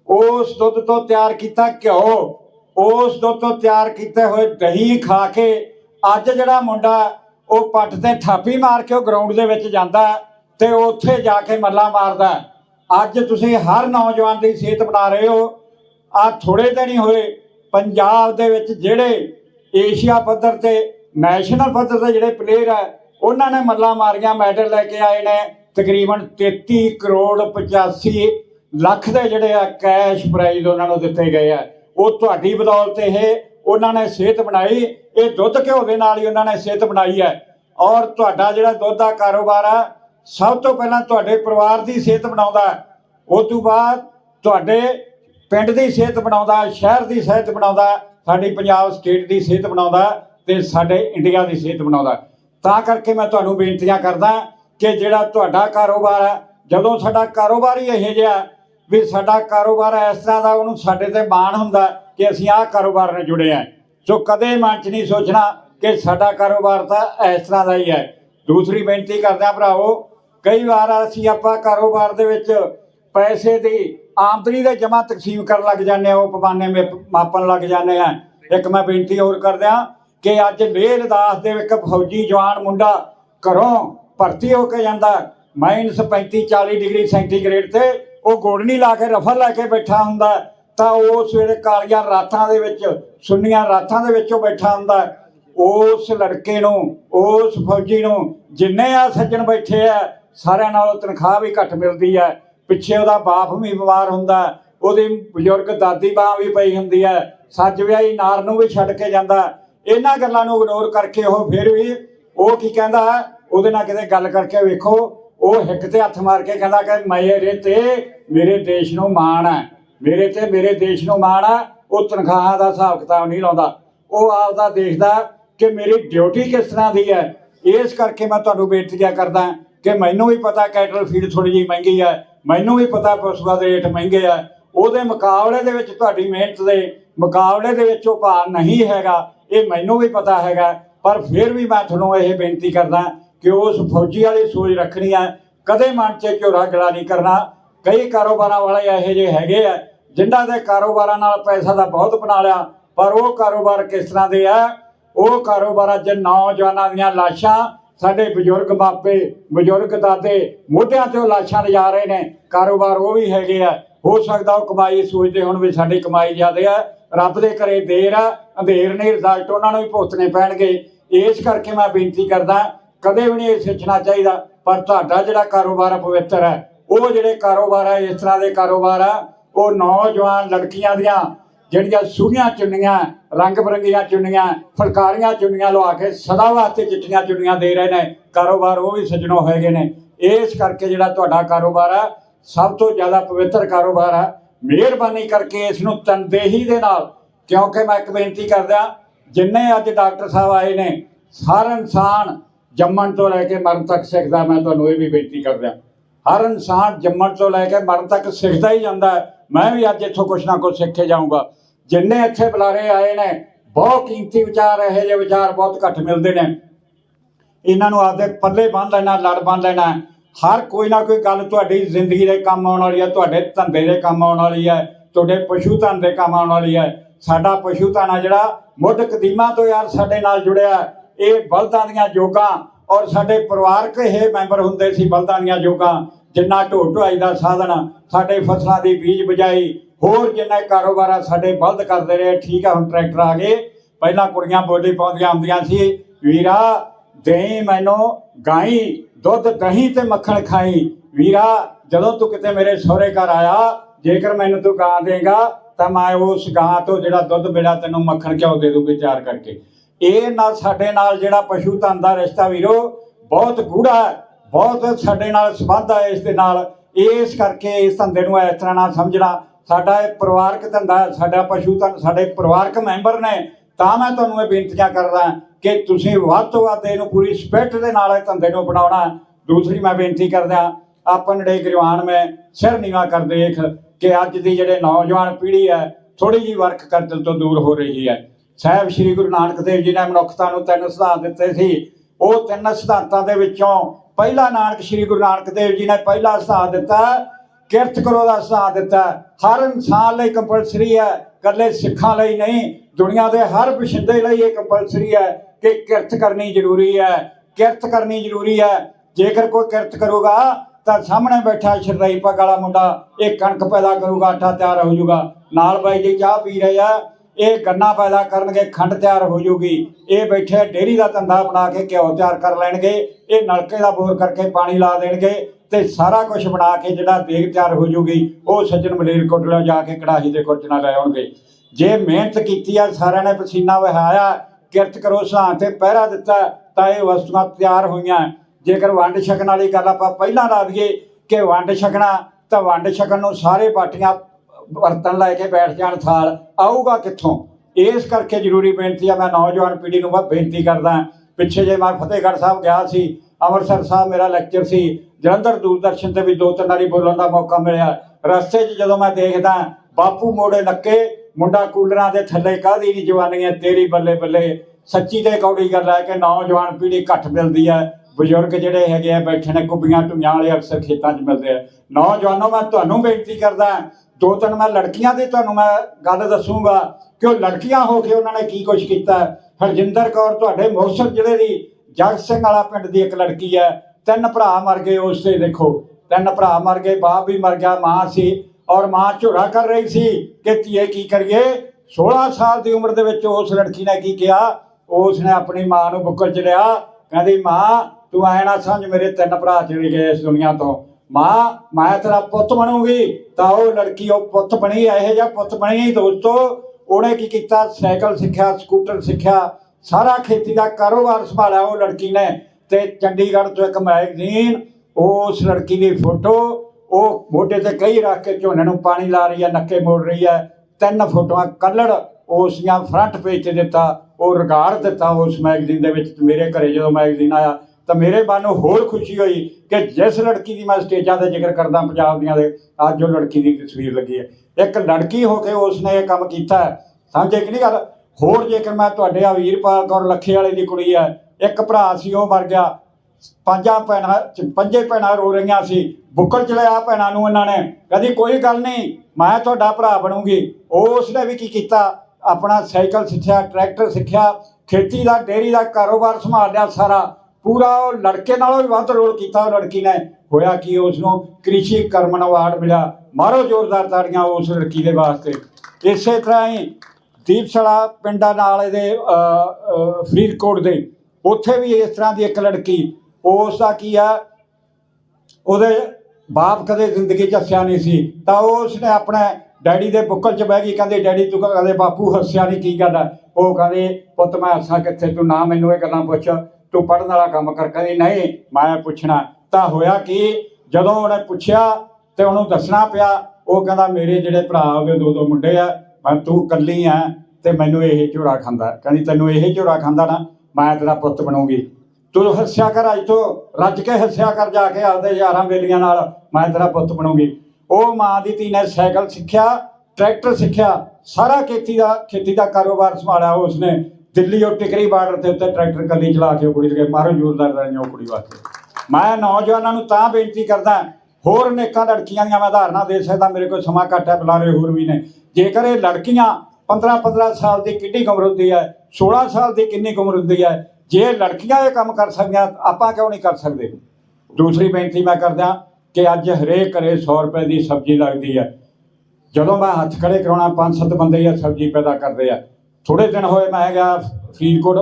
ਉਸ ਦੁੱਧ ਤੋਂ ਤਿਆਰ ਕੀਤਾ ਘਿਓ, ਉਸ ਦੁੱਧ ਤੋਂ ਤਿਆਰ ਕੀਤੇ ਹੋਏ ਦਹੀਂ ਖਾ ਕੇ ਅੱਜ ਜਿਹੜਾ ਮੁੰਡਾ ਉਹ ਪੱਟ ਤੇ ਠਾਪੀ ਮਾਰ ਕੇ ਉਹ ਗਰਾਊਂਡ ਦੇ ਵਿੱਚ ਜਾਂਦਾ ਹੈ ਤੇ ਉੱਥੇ ਜਾ ਕੇ ਮੱਲਾ ਮਾਰਦਾ। ਅੱਜ ਤੁਸੀਂ ਹਰ ਨੌਜਵਾਨ ਦੀ ਸਿਹਤ ਬਣਾ ਰਹੇ ਹੋ। ਆ ਥੋੜੇ ਦਿਨ ਹੀ ਹੋਏ, ਪੰਜਾਬ ਦੇ ਵਿੱਚ ਜਿਹੜੇ ਏਸ਼ੀਆ ਪੱਧਰ ਤੇ, ਨੈਸ਼ਨਲ ਪੱਧਰ ਤੇ ਜਿਹੜੇ ਪਲੇਅਰ ਆ, ਉਹਨਾਂ ਨੇ ਮੱਲਾ ਮਾਰੀਆਂ, ਮੈਡਲ ਲੈ ਕੇ ਆਏ ਨੇ, ਤਕਰੀਬਨ 33 ਕਰੋੜ 85 ਲੱਖ ਦੇ ਜਿਹੜੇ ਆ ਕੈਸ਼ ਪ੍ਰਾਈਜ਼ ਉਹਨਾਂ ਨੂੰ ਦਿੱਤੇ ਗਏ ਆ। ਉਹ ਤੁਹਾਡੀ ਬਦੌਲਤ ਇਹ, ਉਹਨਾਂ ਨੇ ਸਿਹਤ ਬਣਾਈ। ਇਹ ਦੁੱਧ ਘਿਓ ਦੇ ਨਾਲ ਹੀ ਉਹਨਾਂ ਨੇ ਸਿਹਤ ਬਣਾਈ ਹੈ। ਔਰ ਤੁਹਾਡਾ ਜਿਹੜਾ ਦੁੱਧ ਦਾ ਕਾਰੋਬਾਰ ਆ, ਸਭ ਤੋਂ ਪਹਿਲਾਂ ਤੁਹਾਡੇ ਪਰਿਵਾਰ ਦੀ ਸਿਹਤ ਬਣਾਉਂਦਾ ਹੈ। ਉਸ ਤੋਂ ਬਾਅਦ ਤੁਹਾਡੇ ਪਿੰਡ ਦੀ ਸਿਹਤ ਬਣਾਉਂਦਾ ਸ਼ਹਿਰ ਦੀ ਸਿਹਤ ਬਣਾਉਂਦਾ ਸਾਡੀ ਪੰਜਾਬ ਸਟੇਟ ਦੀ ਸਿਹਤ ਬਣਾਉਂਦਾ ਤੇ ਸਾਡੇ ਇੰਡੀਆ ਦੀ ਸਿਹਤ ਬਣਾਉਂਦਾ ਤਾਂ ਕਰਕੇ ਮੈਂ ਤੁਹਾਨੂੰ ਬੇਨਤੀਆਂ ਕਰਦਾ ਕਿ ਜਿਹੜਾ ਤੁਹਾਡਾ ਕਾਰੋਬਾਰ ਹੈ, ਜਦੋਂ ਸਾਡਾ ਕਾਰੋਬਾਰ ਹੀ ਇਹੋ ਜਿਹਾ ਵੀ ਸਾਡਾ ਕਾਰੋਬਾਰ ਇਸ ਤਰ੍ਹਾਂ ਦਾ ਉਹਨੂੰ ਸਾਡੇ ਤੇ ਮਾਣ ਹੁੰਦਾ ਕਿ ਅਸੀਂ ਆਹ ਕਾਰੋਬਾਰ ਨਾਲ ਜੁੜੇ ਆ ਸੋ ਕਦੇ ਮਨ 'ਚ ਨਹੀਂ ਸੋਚਣਾ ਕਿ ਸਾਡਾ ਕਾਰੋਬਾਰ ਤਾਂ ਇਸ ਤਰ੍ਹਾਂ ਦਾ ਹੀ ਹੈ। ਦੂਸਰੀ ਬੇਨਤੀ ਕਰਦੇ ਭਰਾਵੋ, ਕਈ ਵਾਰ ਅਸੀਂ ਆਪਾਂ ਕਾਰੋਬਾਰ ਦੇ ਵਿੱਚ ਪੈਸੇ ਦੀ ਆਮਦਨੀ ਦੇ ਜਮਾ ਤਕਸੀਮ ਕਰਨ ਲੱਗ ਜਾਂਦੇ ਆ ਉਹ ਪਵਾਨੇ ਮੇ ਮਾਪਣ ਲੱਗ ਜਾਂਦੇ ਆ ਇੱਕ ਮੈਂ ਬੇਨਤੀ ਹੋਰ ਕਰਦਿਆਂ ਕਿ ਅੱਜ ਲੇਹ ਲਦਾਖ ਦੇ ਇੱਕ ਫੌਜੀ ਜਵਾਨ ਮੁੰਡਾ ਘਰੋਂ ਭਰਤੀ ਹੋ ਕੇ ਜਾਂਦਾ। ਮਾਈਨਸ 35 40 ਡਿਗਰੀ ਸੈਂਟੀਗ੍ਰੇਡ ਤੇ ਉਹ ਗੋੜਨੀ ਲਾ ਕੇ ਰਫਲ ਲੈ ਕੇ ਬੈਠਾ ਹੁੰਦਾ ਤਾਂ ਉਹ ਸਵੇਰੇ ਕਾਲੀਆਂ ਰਾਤਾਂ ਦੇ ਵਿੱਚ, ਸੁੰਨੀਆਂ ਰਾਤਾਂ ਦੇ ਵਿੱਚ ਉਹ ਬੈਠਾ ਹੁੰਦਾ ਉਸ ਲੜਕੇ ਨੂੰ, ਉਸ ਫੌਜੀ ਨੂੰ ਜਿੰਨੇ ਆ ਸੱਜਣ ਬੈਠੇ ਆ, ਸਾਰਿਆਂ ਨਾਲੋਂ ਤਨਖਾਹ ਵੀ ਘੱਟ ਮਿਲਦੀ ਹੈ। ਪਿੱਛੇ ਉਹਦਾ ਬਾਪ ਵੀ ਬਿਮਾਰ ਹੁੰਦਾ ਉਹਦੀ ਬਜ਼ੁਰਗ ਦਾਦੀ ਮਾਂ ਵੀ ਪਈ ਹੁੰਦੀ ਹੈ, ਸੱਜ ਵਿਆਹੀ ਨਾਰ ਨੂੰ ਵੀ ਛੱਡ ਕੇ ਜਾਂਦਾ ਇਹਨਾਂ ਗੱਲਾਂ ਨੂੰ ਇਗਨੋਰ ਕਰਕੇ ਉਹ ਫਿਰ ਵੀ ਉਹ ਕੀ ਕਹਿੰਦਾ ਉਹਦੇ ਨਾਲ ਕਿਤੇ ਗੱਲ ਕਰਕੇ ਵੇਖੋ ਉਹ ਹਿੱਕ ਤੇ ਹੱਥ ਮਾਰ ਕੇ ਕਹਿੰਦਾ ਕਿ ਮੇਰੇ ਤੇ ਮੇਰੇ ਦੇਸ਼ ਨੂੰ ਮਾਣ ਹੈ। ਮੇਰੇ ਤੇ ਮੇਰੇ ਦੇਸ਼ ਨੂੰ ਮਾਣ ਹੈ। ਉਹ ਤਨਖਾਹਾਂ ਦਾ ਹਿਸਾਬ ਕਿਤਾਬ ਨਹੀਂ ਲਾਉਂਦਾ। ਉਹ ਆਪਦਾ ਦੇਖਦਾ ਕਿ ਮੇਰੀ ਡਿਊਟੀ ਕਿਸ ਤਰ੍ਹਾਂ ਦੀ ਹੈ। ਇਸ ਕਰਕੇ ਮੈਂ ਤੁਹਾਨੂੰ ਬੇਨਤੀ ਕਰਦਾ ਕਿ ਮੈਨੂੰ ਵੀ ਪਤਾ ਕੈਟਲ ਫੀਡ ਥੋੜੀ ਜਿਹੀ ਮਹਿੰਗੀ ਹੈ। ਮੈਨੂੰ ਵੀ ਪਤਾ ਪਸ਼ੂਆਂ ਦੇ ਰੇਟ ਮਹਿੰਗੇ ਆ। ਉਹਦੇ ਮੁਕਾਬਲੇ ਦੇ ਵਿੱਚ ਤੁਹਾਡੀ ਮਿਹਨਤ ਦੇ ਮੁਕਾਬਲੇ ਦੇ ਵਿੱਚ ਉਹ ਭਾਅ ਨਹੀਂ ਹੈਗਾ। ਇਹ ਮੈਨੂੰ ਵੀ ਪਤਾ ਹੈਗਾ। ਪਰ ਫਿਰ ਵੀ ਮੈਂ ਤੁਹਾਨੂੰ ਇਹ ਬੇਨਤੀ ਕਰਦਾ ਕਿ ਉਸ ਫੌਜੀ ਵਾਲੀ ਸੋਚ ਰੱਖਣੀ ਹੈ। ਕਦੇ ਮਨ 'ਚ ਝੋਰਾ ਗਲਾ ਨਹੀਂ ਕਰਨਾ। ਕਈ ਕਾਰੋਬਾਰਾਂ ਵਾਲੇ ਇਹੋ ਜਿਹੇ ਹੈਗੇ ਆ, ਜਿਨ੍ਹਾਂ ਦੇ ਕਾਰੋਬਾਰਾਂ ਨਾਲ ਪੈਸਾ ਦਾ ਬਹੁਤ ਬਣਾ ਲਿਆ, ਪਰ ਉਹ ਕਾਰੋਬਾਰ ਕਿਸ ਤਰ੍ਹਾਂ ਦੇ ਆ? ਉਹ ਕਾਰੋਬਾਰ ਅੱਜ ਨੌਜਵਾਨਾਂ ਦੀਆਂ ਲਾਸ਼ਾਂ, ਸਾਡੇ ਬਜ਼ੁਰਗ ਮਾਪੇ ਬਜ਼ੁਰਗ ਦਾਦੇ, ਮੋਢਿਆਂ ਤੇ ਉਹ ਲਾਸ਼ਾਂ ਲਿਜਾ ਰਹੇ ਨੇ। ਕਾਰੋਬਾਰ ਉਹ ਵੀ ਹੈਗੇ ਆ। ਹੋ ਸਕਦਾ ਉਹ ਕਮਾਈ ਸੋਚਦੇ ਹੁਣ ਵੀ ਸਾਡੀ ਕਮਾਈ ਜ਼ਿਆਦੇ ਆ। ਰੱਬ ਦੇ ਘਰੇ ਦੇਰ ਆ, ਅੰਧੇਰ ਨੇ ਰਿਜ਼ਲਟ ਉਹਨਾਂ ਨੂੰ ਵੀ ਭੁਗਤਣੇ ਪੈਣਗੇ। ਇਸ ਕਰਕੇ ਮੈਂ ਬੇਨਤੀ ਕਰਦਾ ਕਦੇ ਵੀ ਨਹੀਂ ਇਹ ਸੋਚਣਾ ਚਾਹੀਦਾ, ਪਰ ਤੁਹਾਡਾ ਜਿਹੜਾ ਕਾਰੋਬਾਰ ਆ ਪਵਿੱਤਰ ਹੈ, ਉਹ ਜਿਹੜੇ ਕਾਰੋਬਾਰ ਆ, ਇਸ ਤਰ੍ਹਾਂ ਦੇ ਕਾਰੋਬਾਰ ਆ, ਉਹ ਨੌਜਵਾਨ ਲੜਕੀਆਂ ਦੀਆਂ, ਜਿਹੜੀਆਂ ਸੂਹੀਆਂ ਚੁੰਨੀਆਂ, ਰੰਗ ਬਰੰਗੀਆਂ ਚੁੰਨੀਆਂ, ਫੁਲਕਾਰੀਆਂ ਚੁੰਨੀਆਂ ਲਵਾ ਕੇ ਸਦਾ ਵਾਸਤੇ ਚਿੱਟੀਆਂ ਚੁੰਨੀਆਂ ਦੇ ਰਹੇ ਨੇ, ਕਾਰੋਬਾਰ ਉਹ ਵੀ ਸੱਜਣੋਂ ਹੈਗੇ ਨੇ। ਇਸ ਕਰਕੇ ਜਿਹੜਾ ਤੁਹਾਡਾ ਕਾਰੋਬਾਰ ਆ, ਸਭ ਤੋਂ ਜ਼ਿਆਦਾ ਪਵਿੱਤਰ ਕਾਰੋਬਾਰ ਆ। ਮਿਹਰਬਾਨੀ ਕਰਕੇ ਇਸ ਨੂੰ ਤਨਦੇਹੀ ਦੇ ਨਾਲ, ਕਿਉਂਕਿ ਮੈਂ ਇੱਕ ਬੇਨਤੀ ਕਰਦਾ, ਜਿੰਨੇ ਅੱਜ ਡਾਕਟਰ ਸਾਹਿਬ ਆਏ ਨੇ, ਹਰ ਇਨਸਾਨ ਜੰਮਣ ਤੋਂ ਲੈ ਕੇ ਮਰਨ ਤੱਕ ਸਿੱਖਦਾ, ਮੈਂ ਤੁਹਾਨੂੰ ਇਹ ਵੀ ਬੇਨਤੀ ਕਰਦਾ। ਹਰ ਇਨਸਾਨ ਜੰਮਣ ਤੋਂ ਲੈ ਕੇ ਮਰਨ ਤੱਕ ਸਿੱਖਦਾ ਹੀ ਜਾਂਦਾ ਹੈ। ਮੈਂ ਵੀ ਅੱਜ ਇੱਥੋਂ ਕੁਛ ਨਾ ਕੁਛ ਸਿੱਖੇ ਜਾਊਂਗਾ। ਜਿੰਨੇ ਇੱਥੇ ਬੁਲਾਰੇ ਆਏ ਨੇ, ਬਹੁਤ ਕੀਮਤੀ ਵਿਚਾਰ, ਇਹੋ ਜਿਹੇ ਵਿਚਾਰ ਬਹੁਤ ਘੱਟ ਮਿਲਦੇ ਨੇ। ਇਹਨਾਂ ਨੂੰ ਆਪਦੇ ਪੱਲੇ ਬੰਨ ਲੈਣਾ, ਲੜ ਬੰਨ ਲੈਣਾ ਹਰ ਕੋਈ ਨਾ ਕੋਈ ਗੱਲ ਤੁਹਾਡੀ ਜ਼ਿੰਦਗੀ ਦੇ ਕੰਮ ਆਉਣ ਵਾਲੀ ਹੈ, ਤੁਹਾਡੇ ਧੰਦੇ ਦੇ ਕੰਮ ਆਉਣ ਵਾਲੀ ਹੈ, ਤੁਹਾਡੇ ਪਸ਼ੂ ਧਨ ਦੇ ਕੰਮ ਆਉਣ ਵਾਲੀ ਹੈ। ਸਾਡਾ ਪਸ਼ੂ ਧਨ ਆ ਜਿਹੜਾ ਮੁੱਢ ਕਦੀਮਾ ਤੋਂ ਯਾਰ ਸਾਡੇ ਨਾਲ ਜੁੜਿਆ ਇਹ ਬਲਦਾਂ ਦੀਆਂ ਜੋਗਾਂ ਔਰ ਸਾਡੇ ਪਰਿਵਾਰਕ ਇਹ ਮੈਂਬਰ ਹੁੰਦੇ ਸੀ ਬਲਦਾਂ ਦੀਆਂ ਜੋਗਾਂ, ਜਿੰਨਾ ਢੋ ਢੁਆਈ ਦਾ ਸਾਧਨ, ਸਾਡੇ ਫਸਲਾਂ ਦੀ ਬੀਜ ਬਜਾਈ ਹੋਰ ਜਿੰਨਾ ਕਾਰੋਬਾਰ ਸਾਡੇ ਬਲਦ ਕਰਦੇ ਰਹੇ, ਠੀਕ ਆ, ਹੁਣ ਟਰੈਕਟਰ ਆ ਗਏ। ਪਹਿਲਾਂ ਕੁੜੀਆਂ ਬੋਲੀ ਪਾਉਂਦੀਆਂ ਹੁੰਦੀਆਂ ਸੀ, ਵੀਰਾ, ਦੇਈ ਮੈਨੂੰ ਗਾਈ, ਦੁੱਧ ਦਹੀਂ ਤੇ ਮੱਖਣ ਖਾਈ। ਵੀਰਾ, ਜਦੋਂ ਤੂੰ ਕਿਤੇ ਮੇਰੇ ਸਹੁਰੇ ਘਰ ਆਇਆ, ਜੇਕਰ ਮੈਨੂੰ ਤੂੰ ਗਾਂ ਦੇਗਾ, ਤਾਂ ਮੈਂ ਉਸ ਗਾਂ ਤੋਂ ਜਿਹੜਾ ਦੁੱਧ ਮਿਲਿਆ ਤੈਨੂੰ ਮੱਖਣ ਘਿਓ ਦੇ ਦੂੰਗੀ ਤਿਆਰ ਕਰਕੇ। ਇਹ ਨਾਲ ਸਾਡੇ ਨਾਲ ਜਿਹੜਾ ਪਸ਼ੂ ਧਨ ਦਾ ਰਿਸ਼ਤਾ ਵੀਰੋ, ਬਹੁਤ ਗੂੜਾ ਹੈ, ਬਹੁਤ ਸਾਡੇ ਨਾਲ ਸੰਬੰਧ ਹੈ ਇਸ ਦੇ ਨਾਲ। ਇਸ ਕਰਕੇ ਇਸ ਧੰਦੇ ਨੂੰ ਇਸ ਤਰ੍ਹਾਂ ਨਾਲ ਸਮਝਣਾ, ਸਾਡਾ ਇਹ ਪਰਿਵਾਰਕ ਧੰਦਾ ਸਾਡਾ ਪਸ਼ੂ ਧਨ, ਸਾਡੇ ਪਰਿਵਾਰਕ ਮੈਂਬਰ ਨੇ, ਤਾਂ ਮੈਂ ਤੁਹਾਨੂੰ ਇਹ ਬੇਨਤੀਆਂ ਕਰਦਾ ਕਿ ਤੁਸੀਂ ਵੱਧ ਤੋਂ ਵੱਧ ਇਹਨੂੰ ਪੂਰੀ ਸਪਿਰਿਟ ਦੇ ਨਾਲ ਇਹ ਧੰਦੇ ਨੂੰ ਬਣਾਉਣਾ ਦੂਸਰੀ ਮੈਂ ਬੇਨਤੀ ਕਰਦਾ ਆਪਣੇ ਗਰੀਵਾਨ ਮੈਂ ਸਿਰ ਨੀਵਾ ਕਰ ਦੇਖ ਕਿ ਅੱਜ ਦੀ ਜਿਹੜੇ ਨੌਜਵਾਨ ਪੀੜ੍ਹੀ ਹੈ ਥੋੜੀ ਜੀ ਵਰਕ ਕਰਤਲ ਤੋਂ ਦੂਰ ਹੋ ਰਹੀ ਹੈ। ਸਾਹਿਬ ਸ੍ਰੀ ਗੁਰੂ ਨਾਨਕ ਦੇਵ ਜੀ ਨੇ ਮਨੁੱਖਤਾ ਨੂੰ ਤਿੰਨ ਸਿਧਾਂਤ ਦਿੱਤੇ ਸੀ। ਉਹ ਤਿੰਨ ਸਿਧਾਂਤਾਂ ਦੇ ਵਿੱਚੋਂ ਪਹਿਲਾ ਨਾਨਕ ਸ੍ਰੀ ਗੁਰੂ ਨਾਨਕ ਦੇਵ ਜੀ ਨੇ ਪਹਿਲਾ ਸਿਧਾਂਤ ਦਿੱਤਾ, ਕਿਰਤ ਕਰੋ ਦਾ ਸਿਧਾਂਤ ਦਿੱਤਾ। ਹਰ ਇਨਸਾਨ ਲਈ ਕੰਪਲਸਰੀ ਹੈ, ਇਕੱਲੇ ਸਿੱਖਾਂ ਲਈ ਨਹੀਂ, ਦੁਨੀਆ ਦੇ ਹਰ ਵਸਿੰਦੇ ਲਈ ਇਹ ਕੰਪਲਸਰੀ ਹੈ ਕਿ ਕਿਰਤ ਕਰਨੀ ਜ਼ਰੂਰੀ ਹੈ। ਕਿਰਤ ਕਰਨੀ ਜ਼ਰੂਰੀ ਹੈ। ਜੇਕਰ ਕੋਈ ਕਿਰਤ ਕਰੂਗਾ, ਤਾਂ ਸਾਹਮਣੇ ਬੈਠਾ ਸ਼ਰਦਾਈ ਪੱਗ ਵਾਲਾ ਮੁੰਡਾ, ਇਹ ਕਣਕ ਪੈਦਾ ਕਰੂਗਾ, ਆਟਾ ਤਿਆਰ ਹੋ ਜਾਊਗਾ ਨਾਲ ਬਾਈ ਜੀ ਚਾਹ ਪੀ ਰਹੇ ਆ। ਇਹ ਗੰਨਾ ਪੈਦਾ ਕਰਨਗੇ, ਖੰਡ ਤਿਆਰ ਹੋ ਜਾਊਗੀ। ਇਹ ਬੈਠੇ ਡੇਰੀ ਦਾ ਧੰਦਾ ਬਣਾ ਕੇ ਘਿਓ ਤਿਆਰ ਕਰ ਲੈਣਗੇ। ਇਹ ਨਲਕੇ ਦਾ ਬੋਰ ਕਰਕੇ ਪਾਣੀ ਲਾ ਦੇਣਗੇ ਤੇ ਸਾਰਾ ਕੁਝ ਬਣਾ ਕੇ ਜਿਹੜਾ ਦੇਗ ਤਿਆਰ ਹੋ ਜਾਊਗੀ, ਉਹ ਸੱਜਣ ਮਲੇਰ ਕੋਟਲਾ ਜਾ ਕੇ ਕੜਾਹੀ ਦੇ ਖੁਰਚਣਾ ਲੈ ਆਉਣਗੇ। ਜੇ ਮਿਹਨਤ ਕੀਤੀ ਆ, ਸਾਰਿਆਂ ਨੇ ਪਸੀਨਾ ਵਹਾਇਆ, ਕਿਰਤ ਕਰੋ ਸਾਂ ਤੇ ਪਹਿਰਾ ਦਿੱਤਾ, ਤਾਂ ਇਹ ਵਸਤੂਆਂ ਤਿਆਰ ਹੋਈਆਂ। ਜੇਕਰ ਵੰਡ ਛਕਣ ਵਾਲੀ ਗੱਲ ਆਪਾਂ ਪਹਿਲਾਂ ਲਾ ਦਈਏ ਕਿ ਵੰਡ ਛਕਣਾ, ਤਾਂ ਵੰਡ ਛਕਣ ਨੂੰ ਸਾਰੇ ਪਾਰਟੀਆਂ ਬਰਤਨ ਲੈ ਕੇ ਬੈਠ ਜਾਣ ਥਾਲ ਆਊਗਾ ਕਿੱਥੋਂ? ਇਸ ਕਰਕੇ ਜ਼ਰੂਰੀ ਬੇਨਤੀ ਆ, ਮੈਂ ਨੌਜਵਾਨ ਪੀੜ੍ਹੀ ਨੂੰ ਮੈਂ ਬੇਨਤੀ ਕਰਦਾ ਪਿੱਛੇ ਜੇ ਮੈਂ ਫਤਿਹਗੜ੍ਹ ਸਾਹਿਬ ਗਿਆ ਸੀ, ਅੰਮ੍ਰਿਤਸਰ ਸਾਹਿਬ ਮੇਰਾ ਲੈਕਚਰ ਸੀ, ਜਲੰਧਰ ਦੂਰਦਰਸ਼ਨ ਤੇ ਵੀ ਦੋ ਤਿੰਨ ਵਾਰੀ ਬੋਲਣ ਦਾ ਮੌਕਾ ਮਿਲਿਆ। ਰਸਤੇ 'ਚ ਜਦੋਂ ਮੈਂ ਦੇਖਦਾ ਬਾਪੂ ਮੋੜੇ ਨੱਕੇ, ਮੁੰਡਾ ਕੂਲਰਾਂ ਦੇ ਥੱਲੇ, ਕਾਹਦੀ ਨਹੀਂ ਜਵਾਨੀ ਹੈ ਤੇਰੀ ਬੱਲੇ ਬੱਲੇ। ਸੱਚੀ ਤੇ ਕੌੜੀ ਗੱਲ ਹੈ ਕਿ ਨੌਜਵਾਨ ਪੀੜ੍ਹੀ ਘੱਟ ਮਿਲਦੀ ਹੈ ਬਜ਼ੁਰਗ ਜਿਹੜੇ ਹੈਗੇ ਆ, ਬੈਠੇ ਨੇ, ਕੁੱਬੀਆਂ ਟੁੰਗਾਂ ਵਾਲੇ ਅਕਸਰ ਖੇਤਾਂ 'ਚ ਮਿਲਦੇ ਆ। ਨੌਜਵਾਨੋ, ਮੈਂ ਤੁਹਾਨੂੰ ਬੇਨਤੀ ਕਰਦਾ ਦੋ ਤਿੰਨ ਮੈਂ ਲੜਕੀਆਂ ਦੀ ਤੁਹਾਨੂੰ ਮੈਂ ਗੱਲ ਦੱਸੂਗਾ ਕਿ ਉਹ ਲੜਕੀਆਂ ਹੋ ਕੇ ਉਹਨਾਂ ਨੇ ਕੀ ਕੁਝ ਕੀਤਾ। ਹਰਜਿੰਦਰ ਕੌਰ ਤੁਹਾਡੇ ਮੁਕਤਸਰ ਜ਼ਿਲ੍ਹੇ ਦੀ ਜਗਤ ਸਿੰਘ ਵਾਲਾ ਪਿੰਡ ਦੀ ਇੱਕ ਲੜਕੀ ਹੈ। ਤਿੰਨ ਭਰਾ ਮਰ ਗਏ ਉਸ ਤੇ ਦੇਖੋ। ਤਿੰਨ ਭਰਾ ਮਰ ਗਏ, ਬਾਪ ਵੀ ਮਰ ਗਿਆ, ਮਾਂ ਸੀ ਔਰ ਮਾਂ ਝੋਰਾ ਕਰ ਰਹੀ ਸੀ ਕਿ ਧੀਏ ਕੀ ਕਰੀਏ? 16 ਸਾਲ ਦੀ ਉਮਰ ਦੇ ਵਿੱਚ ਉਸ ਲੜਕੀ ਨੇ ਕੀ ਕਿਹਾ? ਉਸ ਨੇ ਆਪਣੀ ਮਾਂ ਨੂੰ ਬੁੱਕਲ ਚ ਲਿਆ। ਕਹਿੰਦੀ, ਮਾਂ, ਤੂੰ ਐ ਨਾ ਸਮਝ ਮੇਰੇ ਤਿੰਨ ਭਰਾ ਚਲੇ ਗਏ ਇਸ ਦੁਨੀਆ ਤੋਂ। ਮਾਂ, ਮੈਂ ਤੇਰਾ ਪੁੱਤ ਬਣੂਗੀ, ਤਾਂ ਉਹ ਲੜਕੀ ਉਹ ਪੁੱਤ ਬਣੀ, ਇਹੋ ਜਿਹਾ ਪੁੱਤ ਬਣੀ ਦੋਸਤੋ। ਉਹਨੇ ਕੀ ਕੀਤਾ? ਸਾਈਕਲ ਸਿੱਖਿਆ, ਸਕੂਟਰ ਸਿੱਖਿਆ, ਸਾਰਾ ਖੇਤੀ ਦਾ ਕਾਰੋਬਾਰ ਸੰਭਾਲਿਆ ਉਹ ਲੜਕੀ ਨੇ। ਤੇ ਚੰਡੀਗੜ੍ਹ ਤੋਂ ਇੱਕ ਮੈਗਜ਼ੀਨ, ਉਸ ਲੜਕੀ ਦੀ ਫੋਟੋ, ਉਹ ਮੋਢੇ ਤੇ ਕਈ ਰੱਖ ਕੇ ਝੋਨੇ ਨੂੰ ਪਾਣੀ ਲਾ ਰਹੀ ਹੈ, ਨੱਕੇ ਮੋੜ ਰਹੀ ਹੈ। ਤਿੰਨ ਫੋਟੋਆਂ ਕੱਲੜ, ਉਸ ਦੀਆਂ ਫਰੰਟ ਪੇਜ ਤੇ ਦਿੱਤਾ, ਉਹ ਰਿਕਾਰਡ ਦਿੱਤਾ ਉਸ ਮੈਗਜ਼ੀਨ ਦੇ ਵਿੱਚ। ਮੇਰੇ ਘਰੇ ਜਦੋਂ ਮੈਗਜ਼ੀਨ ਆਇਆ ਤਾਂ ਮੇਰੇ ਮਨ ਨੂੰ ਹੋਰ ਖੁਸ਼ੀ ਹੋਈ ਕਿ ਜਿਸ ਲੜਕੀ ਦੀ ਮੈਂ ਸਟੇਜਾਂ ਤੇ ਜ਼ਿਕਰ ਕਰਦਾ ਪੰਜਾਬ ਦੀਆਂ ਦੇ, ਅੱਜ ਉਹ ਲੜਕੀ ਦੀ ਤਸਵੀਰ ਲੱਗੀ ਹੈ। ਇੱਕ ਲੜਕੀ ਹੋ ਕੇ ਉਸਨੇ ਇਹ ਕੰਮ ਕੀਤਾ ਹੈ। ਸਮਝੇ ਕਿ ਨਹੀਂ ਗੱਲ? ਹੋਰ ਜੇਕਰ ਮੈਂ ਤੁਹਾਡੇ ਆ ਵੀਰਪਾਲ ਕੌਰ ਲੱਖੇ ਵਾਲੇ ਦੀ ਕੁੜੀ ਹੈ, ਇੱਕ ਭਰਾ ਸੀ, ਉਹ ਮਰ ਗਿਆ। ਪੰਜਾਂ ਭੈਣਾਂ ਪੰਜੇ ਭੈਣਾਂ ਰੋ ਰਹੀਆਂ ਸੀ। ਬੁੱਕਲ ਚਲਾਇਆ ਭੈਣਾਂ ਨੂੰ ਇਹਨਾਂ ਨੇ। ਕਦੀ ਕੋਈ ਗੱਲ ਨਹੀਂ, ਮੈਂ ਤੁਹਾਡਾ ਭਰਾ ਬਣੂਗੀ। ਉਸ ਨੇ ਵੀ ਕੀ ਕੀਤਾ? ਆਪਣਾ ਸਾਈਕਲ ਸਿੱਖਿਆ, ਟਰੈਕਟਰ ਸਿੱਖਿਆ, ਖੇਤੀ ਦਾ, ਡੇਅਰੀ ਦਾ ਕਾਰੋਬਾਰ ਸੰਭਾਲ ਲਿਆ ਸਾਰਾ। ਪੂਰਾ ਉਹ ਲੜਕੇ ਨਾਲੋਂ ਵੀ ਵੱਧ ਰੋਲ ਕੀਤਾ ਉਹ ਲੜਕੀ ਨੇ। ਹੋਇਆ ਕਿ ਉਸ ਨੂੰ ਕ੍ਰਿਸ਼ੀ ਕਰਮਨ ਅਵਾਰਡ ਮਿਲਿਆ। ਮਾਰੋ ਜ਼ੋਰਦਾਰ ਤਾੜੀਆਂ ਉਸ ਲੜਕੀ ਦੇ ਵਾਸਤੇ। ਇਸੇ ਤਰ੍ਹਾਂ ਹੀ ਦੀਪਸਲਾ ਪਿੰਡਾਂ ਨਾਲ ਦੇ ਅ, ਫਰੀਦਕੋਟ ਦੇ। ਉੱਥੇ ਵੀ ਇਸ ਤਰ੍ਹਾਂ ਦੀ ਇੱਕ ਲੜਕੀ। ਉਸ ਦਾ ਕੀ ਆ? ਉਹਦੇ ਬਾਪ ਕਦੇ ਜ਼ਿੰਦਗੀ 'ਚ ਹੱਸਿਆ ਨਹੀਂ ਸੀ। ਤਾਂ ਉਸ ਨੇ ਆਪਣੇ ਡੈਡੀ ਦੇ ਬੁੱਕਲ 'ਚ ਬਹਿ ਗਈ। ਕਹਿੰਦੇ ਡੈਡੀ ਤੂੰ ਕਹਿੰਦੇ ਬਾਪੂ ਹੱਸਿਆ ਨਹੀਂ? ਕੀ ਗੱਲ ਉਹ ਕਹਿੰਦੇ ਪੁੱਤ ਮੈਂ ਹੱਸਾਂ ਕਿੱਥੇ? ਤੂੰ ਨਾ ਮੈਨੂੰ ਇਹ ਗੱਲਾਂ ਪੁੱਛ। ਤੂੰ ਪੜਨ ਵਾਲਾ ਕੰਮ ਕਰ। ਕਹਿੰਦੀ, ਨਹੀਂ, ਮੈਂ ਪੁੱਛਣਾ। ਤਾਂ ਹੋਇਆ ਕਿ? ਜਦੋਂ ਉਹਨੇ ਪੁੱਛਿਆ ਤੇ ਉਹਨੂੰ ਦੱਸਣਾ ਪਿਆ, ਉਹ ਕਹਿੰਦਾ, ਮੇਰੇ ਜਿਹੜੇ ਭਰਾ ਉਹਦੇ ਦੋ ਦੋ ਮੁੰਡੇ ਆ, ਮੈਂ ਤੂੰ ਕੱਲੀ ਆ ਤੇ ਮੈਨੂੰ ਇਹ ਝੋਰਾ ਖਾਂਦਾ। ਕਹਿੰਦੀ, ਤੈਨੂੰ ਇਹ ਝੋਰਾ ਖਾਂਦਾ ਨਾ, ਮੈਂ ਤੇਰਾ ਪੁੱਤ ਬਣੂਗੀ। ਤੂੰ ਹੱਸਿਆ ਕਰ ਅੱਜ ਤੋਂ ਰੱਜ ਕੇ ਹੱਸਿਆ ਕਰ ਜਾ ਕੇ ਆਪਦੇ ਯਾਰਾਂ ਬੇਲੀਆਂ ਨਾਲ, ਮੈਂ ਤੇਰਾ ਪੁੱਤ ਬਣੂਗੀ। ਉਹ ਮਾਂ ਦੀ ਧੀ ਨੇ ਸਾਈਕਲ ਸਿੱਖਿਆ, ਟਰੈਕਟਰ ਸਿੱਖਿਆ, ਸਾਰਾ ਖੇਤੀ ਦਾ ਖੇਤੀ ਦਾ ਕਾਰੋਬਾਰ ਸੰਭਾਲਿਆ ਉਸਨੇ ਦਿੱਲੀ ਉਹ ਟਿਕਰੀ ਬਾਰਡਰ ਤੇ ਉੱਤੇ ਟਰੈਕਟਰ ਕੱਲੀ ਚਲਾ ਕੇ ਉਹ ਕੁੜੀ ਲਗੇ ਮਾਰੋ, ਜ਼ੋਰਦਾਰ ਰਹੀਆਂ ਕੁੜੀ ਵਾਸਤੇ। ਮੈਂ ਨੌਜਵਾਨਾਂ ਨੂੰ ਤਾਂ ਬੇਨਤੀ ਕਰਦਾ, ਹੋਰ ਅਨੇਕਾਂ ਲੜਕੀਆਂ ਦੀਆਂ ਮੈਂ ਉਦਾਹਰਨਾਂ ਦੇ ਸਕਦਾ, ਮੇਰੇ ਕੋਲ ਸਮਾਂ ਘੱਟ ਹੈ, ਬੁਲਾਰੇ ਹੋਰ ਵੀ ਨੇ। ਜੇਕਰ ਇਹ ਲੜਕੀਆਂ 15 15 ਸਾਲ ਦੀ ਕਿੰਨੀ ਕੁ ਉਮਰ ਹੁੰਦੀ ਹੈ 16 ਸਾਲ ਦੀ ਕਿੰਨੀ ਕੁ ਉਮਰ ਹੁੰਦੀ ਹੈ, ਜੇ ਲੜਕੀਆਂ ਇਹ ਕੰਮ ਕਰ ਸਕਦੀਆਂ, ਆਪਾਂ ਕਿਉਂ ਨਹੀਂ ਕਰ ਸਕਦੇ? ਦੂਸਰੀ ਬੇਨਤੀ ਮੈਂ ਕਰਦਾ ਕਿ ਅੱਜ ਹਰੇਕ ਘਰੇ 100 ਰੁਪਏ ਦੀ ਸਬਜ਼ੀ ਲੱਗਦੀ ਹੈ। ਜਦੋਂ ਮੈਂ ਹੱਥ ਖੜੇ ਕਰਾਉਣਾ, ਪੰਜ ਸੱਤ ਬੰਦੇ ਹੀ ਸਬਜ਼ੀ ਪੈਦਾ ਕਰਦੇ ਆ। ਥੋੜੇ ਦਿਨ ਹੋਏ ਮੈਂ ਗਿਆ ਫਰੀਦਕੋਟ,